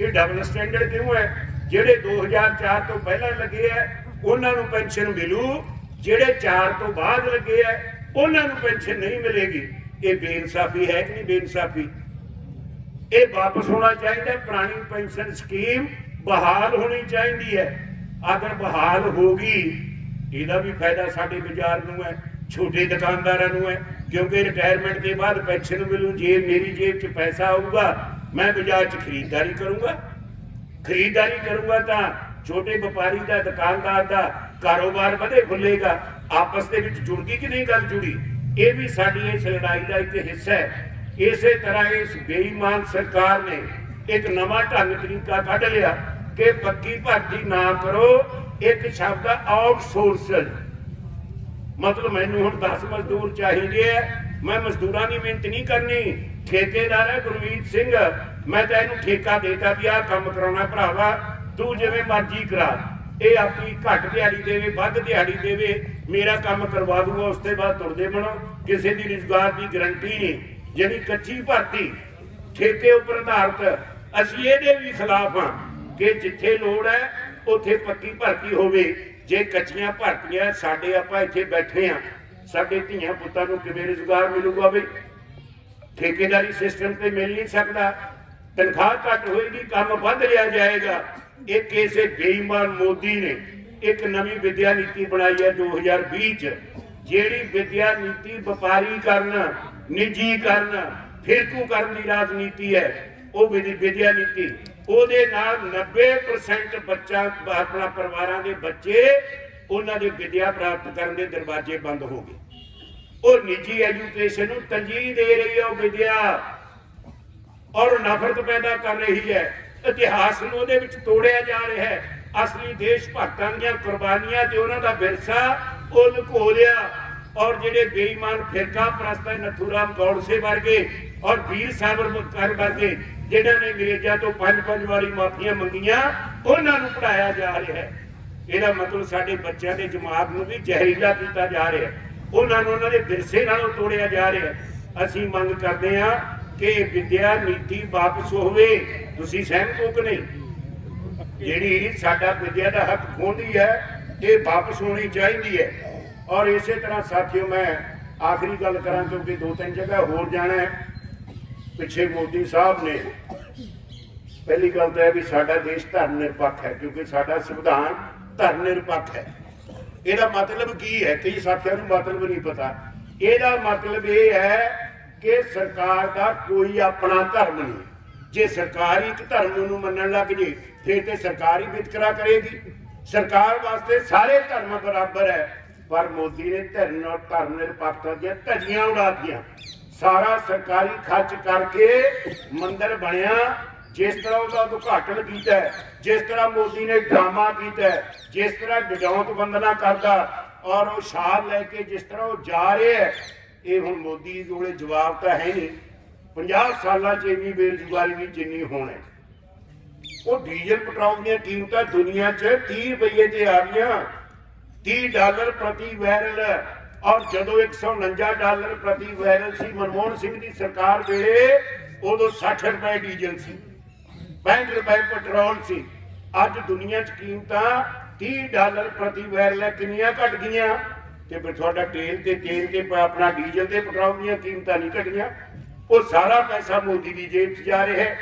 ਇਹ ਡਬਲ ਸਟੈਂਡਰਡ ਕਿਉਂ ਹੈ? ਜਿਹੜੇ 2004 ਤੋਂ ਪਹਿਲਾਂ ਲੱਗੇ ਆ ਉਹਨਾਂ ਨੂੰ ਪੈਨਸ਼ਨ ਮਿਲੂ। ਜਿਹੜੇ 4 ਤੋਂ ਬਾਅਦ ਲੱਗੇ ਆ ਉਹਨਾਂ ਨੂੰ ਪੈਨਸ਼ਨ ਨਹੀਂ ਮਿਲੇਗੀ। ਇਹ ਬੇਇਨਸਾਫੀ ਹੈ ਕਿ ਨਹੀਂ ਬੇਇਨਸਾਫੀ? ਇਹ ਵਾਪਸ ਹੋਣਾ ਚਾਹੀਦਾ ਪੁਰਾਣੀ ਪੈਨਸ਼ਨ ਸਕੀਮ ਬਹਾਲ ਹੋਣੀ ਚਾਹੀਦੀ ਹੈ। ਅਗਰ ਬਹਾਲ ਹੋ ਗਈ, ਇਹਦਾ ਵੀ ਫਾਇਦਾ ਸਾਡੇ ਬਾਜ਼ਾਰ ਨੂੰ ਹੈ, ਛੋਟੇ ਦੁਕਾਨਦਾਰਾਂ ਨੂੰ ਹੈ, ਕਿਉਂਕਿ ਰਿਟਾਇਰਮੈਂਟ ਦੇ ਬਾਅਦ ਪੈਨਸ਼ਨ ਮਿਲੂ, ਜੇ ਮੇਰੀ ਜੇਬ 'ਚ ਪੈਸਾ ਆਊਗਾ ਮੈਂ ਬਾਜ਼ਾਰ 'ਚ ਖਰੀਦਦਾਰੀ ਕਰੂੰਗਾ। ਖਰੀਦਦਾਰੀ ਕਰੂੰਗਾ ਤਾਂ ਛੋਟੇ ਵਪਾਰੀ ਦਾ, ਦੁਕਾਨਦਾਰ ਦਾ ਕਾਰੋਬਾਰ ਵਧੇ ਖੁੱਲੇਗਾ ਆਪਸ ਦੇ ਵਿੱਚ ਜੁੜਦੀ ਕਿ ਨਹੀਂ ਗੱਲ ਜੁੜੀ? ਇਹ ਵੀ ਸਾਡੀ ਇਸ ਲੜਾਈ ਦਾ ਇੱਕ ਹਿੱਸਾ ਹੈ। ਇਸੇ ਤਰ੍ਹਾਂ ਇਸ ਬੇਈਮਾਨ ਸਰਕਾਰ ਨੇ ਇੱਕ ਨਵਾਂ ਢੰਗ, ਤਰੀਕਾ ਕੱਢ ਲਿਆ ਕਿ ਪੱਕੀ ਭਰਤੀ ਨਾ ਕਰੋ। ਇੱਕ ਸ਼ਬਦ ਆਊਟਸੋਰਸਰ ਮਤਲਬ ਮੈਨੂੰ ਹੁਣ 10 ਮਜ਼ਦੂਰ ਚਾਹੀਦੇ ਆ। ਮੈਂ ਮਜ਼ਦੂਰਾਂ ਦੀ ਮਿਹਨਤ ਨਹੀਂ ਕਰਨੀ। ਠੇਕੇਦਾਰ ਹੈ ਗੁਰਮੀਤ ਸਿੰਘ। ਮੈਂ ਤਾਂ ਇਹਨੂੰ ਠੇਕਾ ਦੇਤਾ ਵੀ ਆਹ ਕੰਮ ਕਰਾਉਣਾ ਭਰਾਵਾ, ਤੂੰ ਜਿਵੇਂ ਮਰਜ਼ੀ ਕਰਾ। ਇਹ ਆਪਣੀ ਘੱਟ ਦਿਹਾੜੀ ਦੇਵੇ, ਵੱਧ ਦਿਹਾੜੀ ਦੇਵੇ, ਮੇਰਾ ਕੰਮ ਕਰਵਾ ਦੂਗਾ, ਉਸ ਤੋਂ ਬਾਅਦ ਤੁਰਦੇ ਬਣੋ। ਕਿਸੇ ਦੀ ਰੁਜ਼ਗਾਰ ਦੀ ਗਰੰਟੀ ਨਹੀਂ। ਜਿਹੜੀ ਕੱਚੀ ਭਰਤੀ ਠੇਕੇ ਉੱਪਰ ਆਧਾਰਿਤ, ਅਸੀਂ ਇਹਦੇ ਵੀ ਖਿਲਾਫ ਹਾਂ ਕਿ ਜਿੱਥੇ ਲੋੜ ਹੈ, ਉੱਥੇ ਪੱਕੀ ਭਰਤੀ ਹੋਵੇ। ਜੇ ਕੱਚੀਆਂ ਭਰਤੀਆਂ ਸਾਡੇ ਆਪਾਂ ਇੱਥੇ ਬੈਠੇ ਆ ਸਾਡੇ ਧੀਆਂ ਪੁੱਤਾਂ ਨੂੰ ਕਿਵੇਂ ਰੁਜ਼ਗਾਰ ਮਿਲੂਗਾ ਬਈ? ਠੇਕੇਦਾਰੀ ਸਿਸਟਮ ਤੇ ਮਿਲ ਨਹੀਂ ਸਕਦਾ। ਤਨਖਾਹ ਘੱਟ ਹੋਏਗੀ, ਕੰਮ ਵੱਧ ਲਿਆ ਜਾਏਗਾ। ਇਹ ਕਿਸੇ ਬੇਈਮਾਨ ਮੋਦੀ ਨੇ ਇੱਕ ਨਵੀਂ ਵਿਦਿਆ ਨੀਤੀ ਬਣਾਈ ਹੈ 2020 ਚ। ਜਿਹੜੀ ਵਿਦਿਆ ਨੀਤੀ ਵਪਾਰੀਕਰਨ ਨਿੱਜੀਕਰਨ ਫਿਰਕੂ ਕਰਨ ਦੀ ਰਾਜਨੀਤੀ ਹੈ, ਉਹ ਵਿਦਿਆ ਨੀਤੀ। ਉਹਦੇ ਨਾਲ 90% ਬੱਚਾ, ਆਪਣਾ ਪਰਿਵਾਰਾਂ ਦੇ ਬੱਚੇ ਉਹਨਾਂ ਦੇ ਵਿਦਿਆ ਪ੍ਰਾਪਤ ਕਰਨ ਦੇ ਦਰਵਾਜ਼ੇ ਬੰਦ ਹੋ ਗਏ। ਉਹ ਨਿੱਜੀ ਐਜੂਕੇਸ਼ਨ ਨੂੰ ਤਰਜੀਹ ਦੇ ਰਹੀ ਹੈ ਉਹ ਵਿਦਿਆ। ਔਰ ਨਫ਼ਰਤ ਪੈਦਾ ਕਰ ਰਹੀ ਹੈ। ਇਤਿਹਾਸ ਨੂੰ ਉਹਦੇ ਵਿੱਚ ਤੋੜਿਆ ਜਾ ਰਿਹਾ ਹੈ। ਅਸਲੀ ਦੇਸ਼ ਭਗਤਾਂ ਦੀਆਂ ਕੁਰਬਾਨੀਆਂ ਤੇ ਉਹਨਾਂ ਦਾ ਵਿਰਸਾ ਉਹ ਲੁਕੋ ਲਿਆ। ਔਰ ਜਿਹੜੇ ਬੇਈਮਾਨ ਫਿਰਕਾ ਪ੍ਰਸਤਾ ਹੈ ਨਥੂਰਾਮ ਗੌਡਸੇ ਵਰਗੇ ਔਰ ਵੀਰ ਸਾਵਰਕਰ ਵਰਗੇ ਜਿਨ੍ਹਾਂ ਨੇ ਅੰਗਰੇਜ਼ਾਂ ਤੋਂ ਪੰਜ ਪੰਜ ਵਾਰੀ ਮਾਫੀਆਂ ਮੰਗੀਆਂ, ਉਹਨਾਂ ਨੂੰ ਪੜਾਇਆ ਜਾ ਰਿਹਾ ਹੈ। ਇਹਦਾ ਮਤਲਬ ਸਾਡੇ ਬੱਚਿਆਂ ਦੇ ਦਿਮਾਗ ਨੂੰ ਵੀ ਜ਼ਹਿਰੀਲਾ ਕੀਤਾ ਜਾ ਰਿਹਾ ਉਹਨਾਂ ਨੂੰ ਉਹਨਾਂ ਦੇ ਵਿਰਸੇ ਨਾਲੋਂ ਤੋੜਿਆ ਜਾ ਰਿਹਾ ਅਸੀਂ ਮੰਗ ਕਰਦੇ ਹਾਂ ਕਿ ਇਹ ਵਿਦਿਆ ਨੀਤੀ ਵਾਪਸ ਹੋਵੇ। ਤੁਸੀਂ ਸਹਿਮਤ ਹੋ ਕਿ ਨਹੀਂ? ਜਿਹੜੀ ਸਾਡਾ ਵਿਦਿਆ ਦਾ ਹੱਕ ਖੋਹਦੀ ਹੈ, ਇਹ ਵਾਪਸ ਹੋਣੀ ਚਾਹੀਦੀ ਹੈ। ਔਰ ਇਸੇ ਤਰ੍ਹਾਂ ਸਾਥੀਓ, ਮੈਂ ਆਖਰੀ ਗੱਲ ਕਰਾਂ ਕਿਉਂਕਿ ਦੋ ਤਿੰਨ ਜਗ੍ਹਾ ਹੋਰ ਜਾਣਾ ਹੈ। ਪਿੱਛੇ ਮੋਦੀ ਸਾਹਿਬ ਨੇ। ਪਹਿਲੀ ਗੱਲ ਤਾਂ ਇਹ ਵੀ ਸਾਡਾ ਦੇਸ਼ ਧਰਮ ਨਿਰਪੱਖ ਹੈ, ਕਿਉਂਕਿ ਸਾਡਾ ਸੰਵਿਧਾਨ ਧਰਮ ਨਿਰਪੱਖ ਹੈ। ਇਹਦਾ ਮਤਲਬ ਕੀ ਹੈ? ਕਈ ਸਾਥੀਆਂ ਨੂੰ ਮਤਲਬ ਨਹੀਂ ਪਤਾ। ਇਹਦਾ ਮਤਲਬ ਇਹ ਹੈ ਕਿ ਸਰਕਾਰ ਦਾ ਕੋਈ ਆਪਣਾ ਧਰਮ ਨਹੀਂ। ਜੇ ਸਰਕਾਰ ਹੀ ਇੱਕ ਧਰਮ ਨੂੰ ਮੰਨਣ ਲੱਗ ਜੇ, ਫਿਰ ਤੇ ਸਰਕਾਰ ਹੀ ਵਿਤਕਰਾ ਕਰੇਗੀ। ਸਰਕਾਰ ਵਾਸਤੇ ਸਾਰੇ ਧਰਮ ਬਰਾਬਰ ਹੈ, ਪਰ ਮੋਦੀ ਨੇ ਧਰਮ ਨਾਲ ਧਰਮ ਨਿਰਪੱਖਤਾ ਦੀਆਂ ਧੱਜੀਆਂ ਉਡਾਤੀਆਂ ਸਾਰਾ ਸਰਕਾਰੀ ਖਰਚ ਕਰਕੇ ਮੰਦਿਰ ਬਣਿਆ ਜਿਸ ਤਰ੍ਹਾਂ ਉਹਦਾ ਉਦਘਾਟਨ ਕੀਤਾ ਹੈ, ਜਿਸ ਤਰ੍ਹਾਂ ਮੋਦੀ ਨੇ ਡਰਾਮਾ ਕੀਤਾ ਹੈ, ਜਿਸ ਤਰ੍ਹਾਂ ਗਜੌਤ ਵੰਦਨਾ ਕਰਦਾ ਔਰ ਉਹ ਸ਼ਾਲ ਲੈ ਕੇ ਜਿਸ ਤਰ੍ਹਾਂ ਉਹ ਜਾ ਰਿਹਾ ਹੈ ਇਹ ਹੁਣ ਮੋਦੀ ਕੋਲੇ ਜਵਾਬ ਤਾਂ ਹੈ ਨਹੀਂ। 50 ਸਾਲਾਂ 'ਚ ਇੰਨੀ ਬੇਰੁਜ਼ਗਾਰੀ ਵੀ ਜਿੰਨੀ ਹੁਣ ਹੈ। ਉਹ ਡੀਜ਼ਲ ਪੈਟਰੋਲ ਦੀਆਂ ਕੀਮਤਾਂ ਦੁਨੀਆ 'ਚ 30 ਰੁਪਏ ਤੇ ਆ ਗਈਆਂ 30 ਡਾਲਰ ਪ੍ਰਤੀ ਬੈਰਲ ਔਰ ਜਦੋਂ 149 ਡਾਲਰ ਪ੍ਰਤੀ ਬੈਰਲ ਸੀ ਮਨਮੋਹਨ ਸਿੰਘ ਦੀ ਸਰਕਾਰ ਵੇਲੇ ਉਦੋਂ 60 ਰੁਪਏ ਡੀਜ਼ਲ ਸੀ। 65 ਰੁਪਏ ਪੈਟਰੋਲ ਸੀ। ਅੱਜ ਦੁਨੀਆ 'ਚ ਕੀਮਤਾਂ 30 ਡਾਲਰ ਪ੍ਰਤੀ ਬੈਰਲ ਕਿੰਨੀਆਂ ਘਟ ਗਈਆਂ? ਤੇ ਫਿਰ ਤੁਹਾਡਾ ਤੇਲ ਤੇ ਤੇਲ ਤੇ ਆਪਣਾ ਡੀਜ਼ਲ ਤੇ ਪੈਟਰੋਲ ਦੀਆਂ ਕੀਮਤਾਂ ਨਹੀਂ ਘਟੀਆਂ। ਉਹ ਸਾਰਾ ਪੈਸਾ ਮੋਦੀ ਦੀ ਜੇਬ 'ਚ ਜਾ ਰਿਹਾ ਹੈ।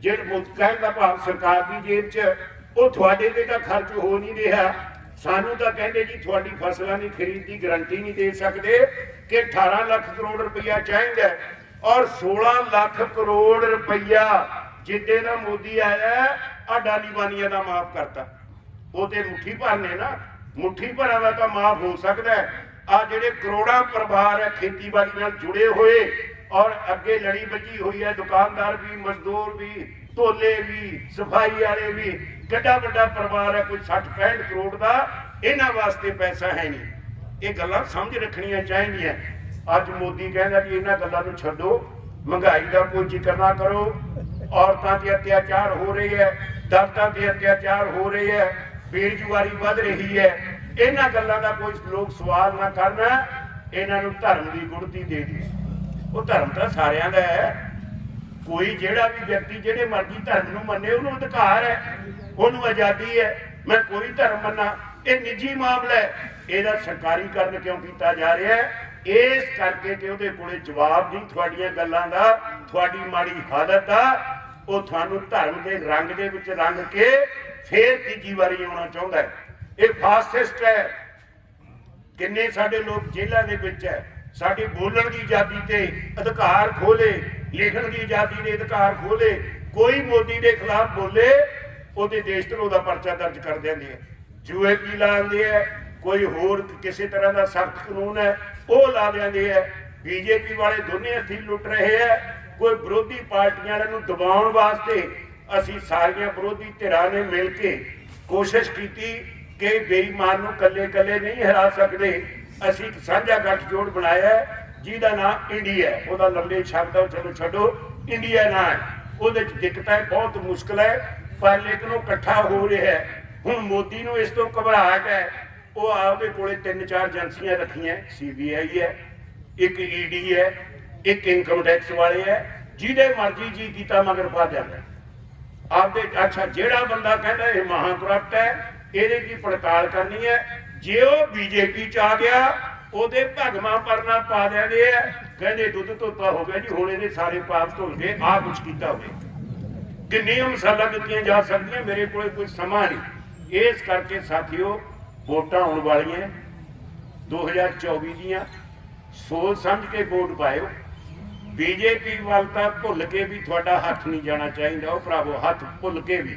ਜਿਹੜਾ ਮੁਲਕ ਦਾ ਭਾਵ ਸਰਕਾਰ ਦੀ ਜੇਬ 'ਚ, ਉਹ ਤੁਹਾਡੇ ਤੇ ਤਾਂ ਖਰਚ ਹੋ ਨਹੀਂ ਰਿਹਾ। ਸਾਨੂੰ ਤਾਂ ਕਹਿੰਦੇ ਜੀ, ਤੁਹਾਡੀ ਫਸਲਾਂ ਦੀ ਖਰੀਦ ਦੀ ਗਾਰੰਟੀ ਨਹੀਂ ਦੇ ਸਕਦੇ ਕਿ 18 ਲੱਖ ਕਰੋੜ ਰੁਪਇਆ ਚਾਹੀਦਾ ਔਰ 16 ਲੱਖ ਕਰੋੜ ਰੁਪਈਆ ਜਿੱਦੇ ਦਾ ਮੋਦੀ ਆਇਆ ਆ ਡਾਲੀ ਦਾ ਮਾਫ ਕਰਤਾ। ਉਹ ਤੇ ਮੁੱਠੀ ਭਰ ਨਾ, ਮੁੱਠੀ ਭਰਾਂ ਦਾ ਤਾਂ ਮਾਫ ਹੋ ਸਕਦਾ ਆ ਜਿਹੜੇ ਕਰੋੜਾਂ ਪਰਿਵਾਰ ਹੈ, ਖੇਤੀਬਾੜੀ ਨਾਲ ਜੁੜੇ ਹੋਏ, ਔਰ ਅੱਗੇ ਲੜੀ ਵੱਜੀ ਹੋਈ ਹੈ, ਦੁਕਾਨਦਾਰ ਵੀ, ਮਜ਼ਦੂਰ ਵੀ ਧੋਲੇ ਵੀ, ਸਫ਼ਾਈ ਵਾਲੇ ਵੀ, ਕਿੱਡਾ ਵੱਡਾ ਪਰਿਵਾਰ ਹੈ, ਕੋਈ 60 65 ਕਰੋੜ ਦਾ, ਇਹਨਾਂ ਵਾਸਤੇ ਪੈਸਾ ਹੈ ਨਹੀਂ। ਇਹ ਗੱਲਾਂ ਸਮਝ ਰੱਖਣੀਆਂ ਚਾਹੀਦੀਆਂ। ਅੱਜ ਮੋਦੀ ਕਹਿੰਦਾ ਕਿ ਇਹਨਾਂ ਗੱਲਾਂ ਨੂੰ ਛੱਡੋ, ਮਹਿੰਗਾਈ ਦਾ ਕੋਈ ਜ਼ਿਕਰ ਨਾ ਕਰੋ। ਔਰਤਾਂ ਤੇ ਅਤਿਆਚਾਰ ਹੋ ਰਹੇ ਹੈ, ਦਰਦਾਂ ਤੇ ਅਤਿਆਚਾਰ ਹੋ ਰਹੇ ਹੈ ਬੇਰੁਜ਼ਗਾਰੀ ਵੱਧ ਰਹੀ ਹੈ। ਇਹਨਾਂ ਗੱਲਾਂ ਦਾ ਕੋਈ ਲੋਕ ਸਵਾਲ ਨਾ ਕਰਨਾ, ਇਹਨਾਂ ਨੂੰ ਧਰਮ ਦੀ ਗੁੜਤੀ ਦੇ ਦੇ। ਉਹ ਧਰਮ ਤਾਂ ਸਾਰਿਆਂ ਦਾ ਹੈ। ਕੋਈ ਜਿਹੜਾ ਵੀ ਵਿਅਕਤੀ ਜਿਹੜੇ ਮਰਜ਼ੀ ਧਰਮ ਨੂੰ ਮੰਨੇ, ਉਹਨੂੰ ਅਧਿਕਾਰ ਹੈ, ਉਹਨੂੰ ਆਜ਼ਾਦੀ ਹੈ। ਮੈਂ ਕੋਈ ਧਰਮ ਮੰਨਾ, ਇਹ ਨਿੱਜੀ ਮਾਮਲਾ ਹੈ। ਇਹਦਾ ਸਰਕਾਰੀਕਰਨ ਕਿਉਂ ਕੀਤਾ ਜਾ ਰਿਹਾ ਹੈ? ਇਸ ਕਰਕੇ ਕਿ ਉਹਦੇ ਕੋਲੇ ਜਵਾਬ ਨਹੀਂ ਤੁਹਾਡੀਆਂ ਗੱਲਾਂ ਦਾ, ਤੁਹਾਡੀ ਮਾੜੀ ਹਾਲਤ ਦਾ, ਉਹ ਤੁਹਾਨੂੰ ਧਰਮ ਦੇ ਰੰਗ ਦੇ ਵਿੱਚ ਰੰਗ ਕੇ ਫੇਰ ਤੀਜੀ ਵਾਰੀ ਆਉਣਾ ਚਾਹੁੰਦਾ ਹੈ। ਇਹ ਫਾਸਿਸਟ ਹੈ। ਕਿੰਨੇ ਸਾਡੇ ਲੋਕ ਜੇਲ੍ਹਾਂ ਦੇ ਵਿੱਚ ਹੈ। ਸਾਡੀ ਬੋਲਣ ਦੀ ਆਜ਼ਾਦੀ ਤੇ ਅਧਿਕਾਰ ਖੋਲੇ, ਲਿਖਣ ਦੀ ਆਜ਼ਾਦੀ ਦੇ ਅਧਿਕਾਰ ਖੋਲੇ, ਕੋਈ ਮੋਦੀ ਦੇ ਖਿਲਾਫ ਬੋਲੇ, ਉਹਦੇ ਦੇਸ਼ ਧਰੋਹ ਦਾ ਪਰਚਾ ਦਰਜ ਕਰ ਦਿੰਦੇ ਆ। ਜੂਏ ਪੀ ਲਾਉਂਦੇ ਆ ਕੋਈ ਹੋਰ ਕਿਸੇ ਤਰ੍ਹਾਂ ਦਾ ਸਖਤ ਕਾਨੂੰਨ ਹੈ ਉਹ ਲਾ ਦਿੰਦੇ ਹੈ। ਬੀਜੇਪੀ ਵਾਲੇ ਦੋਨੇ ਹੱਥੀ ਲੁੱਟ ਰਹੇ ਆ ਕੋਈ ਵਿਰੋਧੀ ਪਾਰਟੀਆਂ ਵਾਲਿਆਂ ਨੂੰ ਦਬਾਉਣ ਵਾਸਤੇ ਅਸੀਂ ਸਾਰੀਆਂ ਵਿਰੋਧੀ ਧਿਰਾਂ ਨੇ ਮਿਲ ਕੇ ਕੋਸ਼ਿਸ਼ ਕੀਤੀ ਕਿ ਬੇਈਮਾਨ ਨੂੰ ਕੱਲੇ-ਕੱਲੇ ਨਹੀਂ ਹਰਾ ਸਕਦੇ। ਅਸੀਂ ਇੱਕ ਸਾਂਝਾ ਗੱਠਜੋੜ ਬਣਾਇਆ ਜਿਹਦਾ ਨਾਮ ਇੰਡੀਆ ਹੈ। ਉਹਦਾ ਲੰਬੇ ਸ਼ਬਦ ਆ, ਚਲੋ ਛੱਡੋ। ਇੰਡੀਆ ਨਾਂ ਹੈ। ਉਹਦੇ ਚ ਦਿੱਕਤਾਂ ਹੈ, ਬਹੁਤ ਮੁਸ਼ਕਲ ਹੈ ਪਰ ਲੇਕਿਨ ਉਹ ਇਕੱਠਾ ਹੋ ਰਿਹਾ ਹੈ। ਹੁਣ ਮੋਦੀ ਨੂੰ ਇਸ ਤੋਂ ਘਬਰਾਹਟ ਹੈ ਉਹ ਆਪਦੇ ਕੋਲੇ ਤਿੰਨ ਚਾਰ ਏਜੰਸੀਆਂ ਰੱਖੀਆਂ ਸੀਬੀਆਈ ਹੈ, ਇੱਕ ਈਡੀ ਹੈ, ਇੱਕ ਇਨਕਮ ਟੈਕਸ ਵਾਲੇ ਹੈ, ਜਿਹਦੇ ਮਰਜ਼ੀ ਜੀ ਕੀਤਾ ਮਗਰ ਪਾ ਜਾਂਦਾ ਆਪਦੇ, ਅੱਛਾ, ਜਿਹੜਾ ਬੰਦਾ ਕਹਿੰਦਾ ਇਹ ਮਹਾ ਕਰਪਟ ਹੈ, ਇਹਦੇ ਦੀ ਪੜਤਾਲ ਕਰਨੀ ਹੈ? ਜੇ ਉਹ ਬੀਜੇਪੀ ਚ ਆ ਗਿਆ, ਉਹਦੇ ਭਗਵਾ ਪਰਨਾ ਪਾ ਦਿੰਦੇ ਆ। ਕਹਿੰਦੇ ਦੁੱਧ ਧੋਤਾ ਹੋ ਗਿਆ ਜੀ, ਹੁਣ ਇਹਦੇ ਸਾਰੇ ਪਾਪ ਧੁਲ ਗਏ ਆ ਕੁਝ ਕੀਤਾ ਹੋਵੇ। ਕਿੰਨੀਆਂ ਮਸਾਲਾ ਦਿੱਤੀਆਂ ਜਾ ਸਕਦੀਆਂ, ਮੇਰੇ ਕੋਲੇ ਕੋਈ ਸਮਾਂ ਨਹੀਂ। ਇਸ ਕਰਕੇ ਸਾਥੀਓ ਵੋਟਾਂ ਆਉਣ ਵਾਲੀਆਂ 2024 ਦੀਆਂ। ਸੋਚ ਸਮਝ ਕੇ ਵੋਟ ਪਾਇਓ। ਬੀਜੇਪੀ ਵੱਲ ਤਾਂ ਭੁੱਲ ਕੇ ਵੀ ਤੁਹਾਡਾ ਹੱਥ ਨਹੀਂ ਜਾਣਾ ਚਾਹੀਦਾ, ਉਹ ਭਰਾਵੋ, ਹੱਥ ਭੁੱਲ ਕੇ ਵੀ।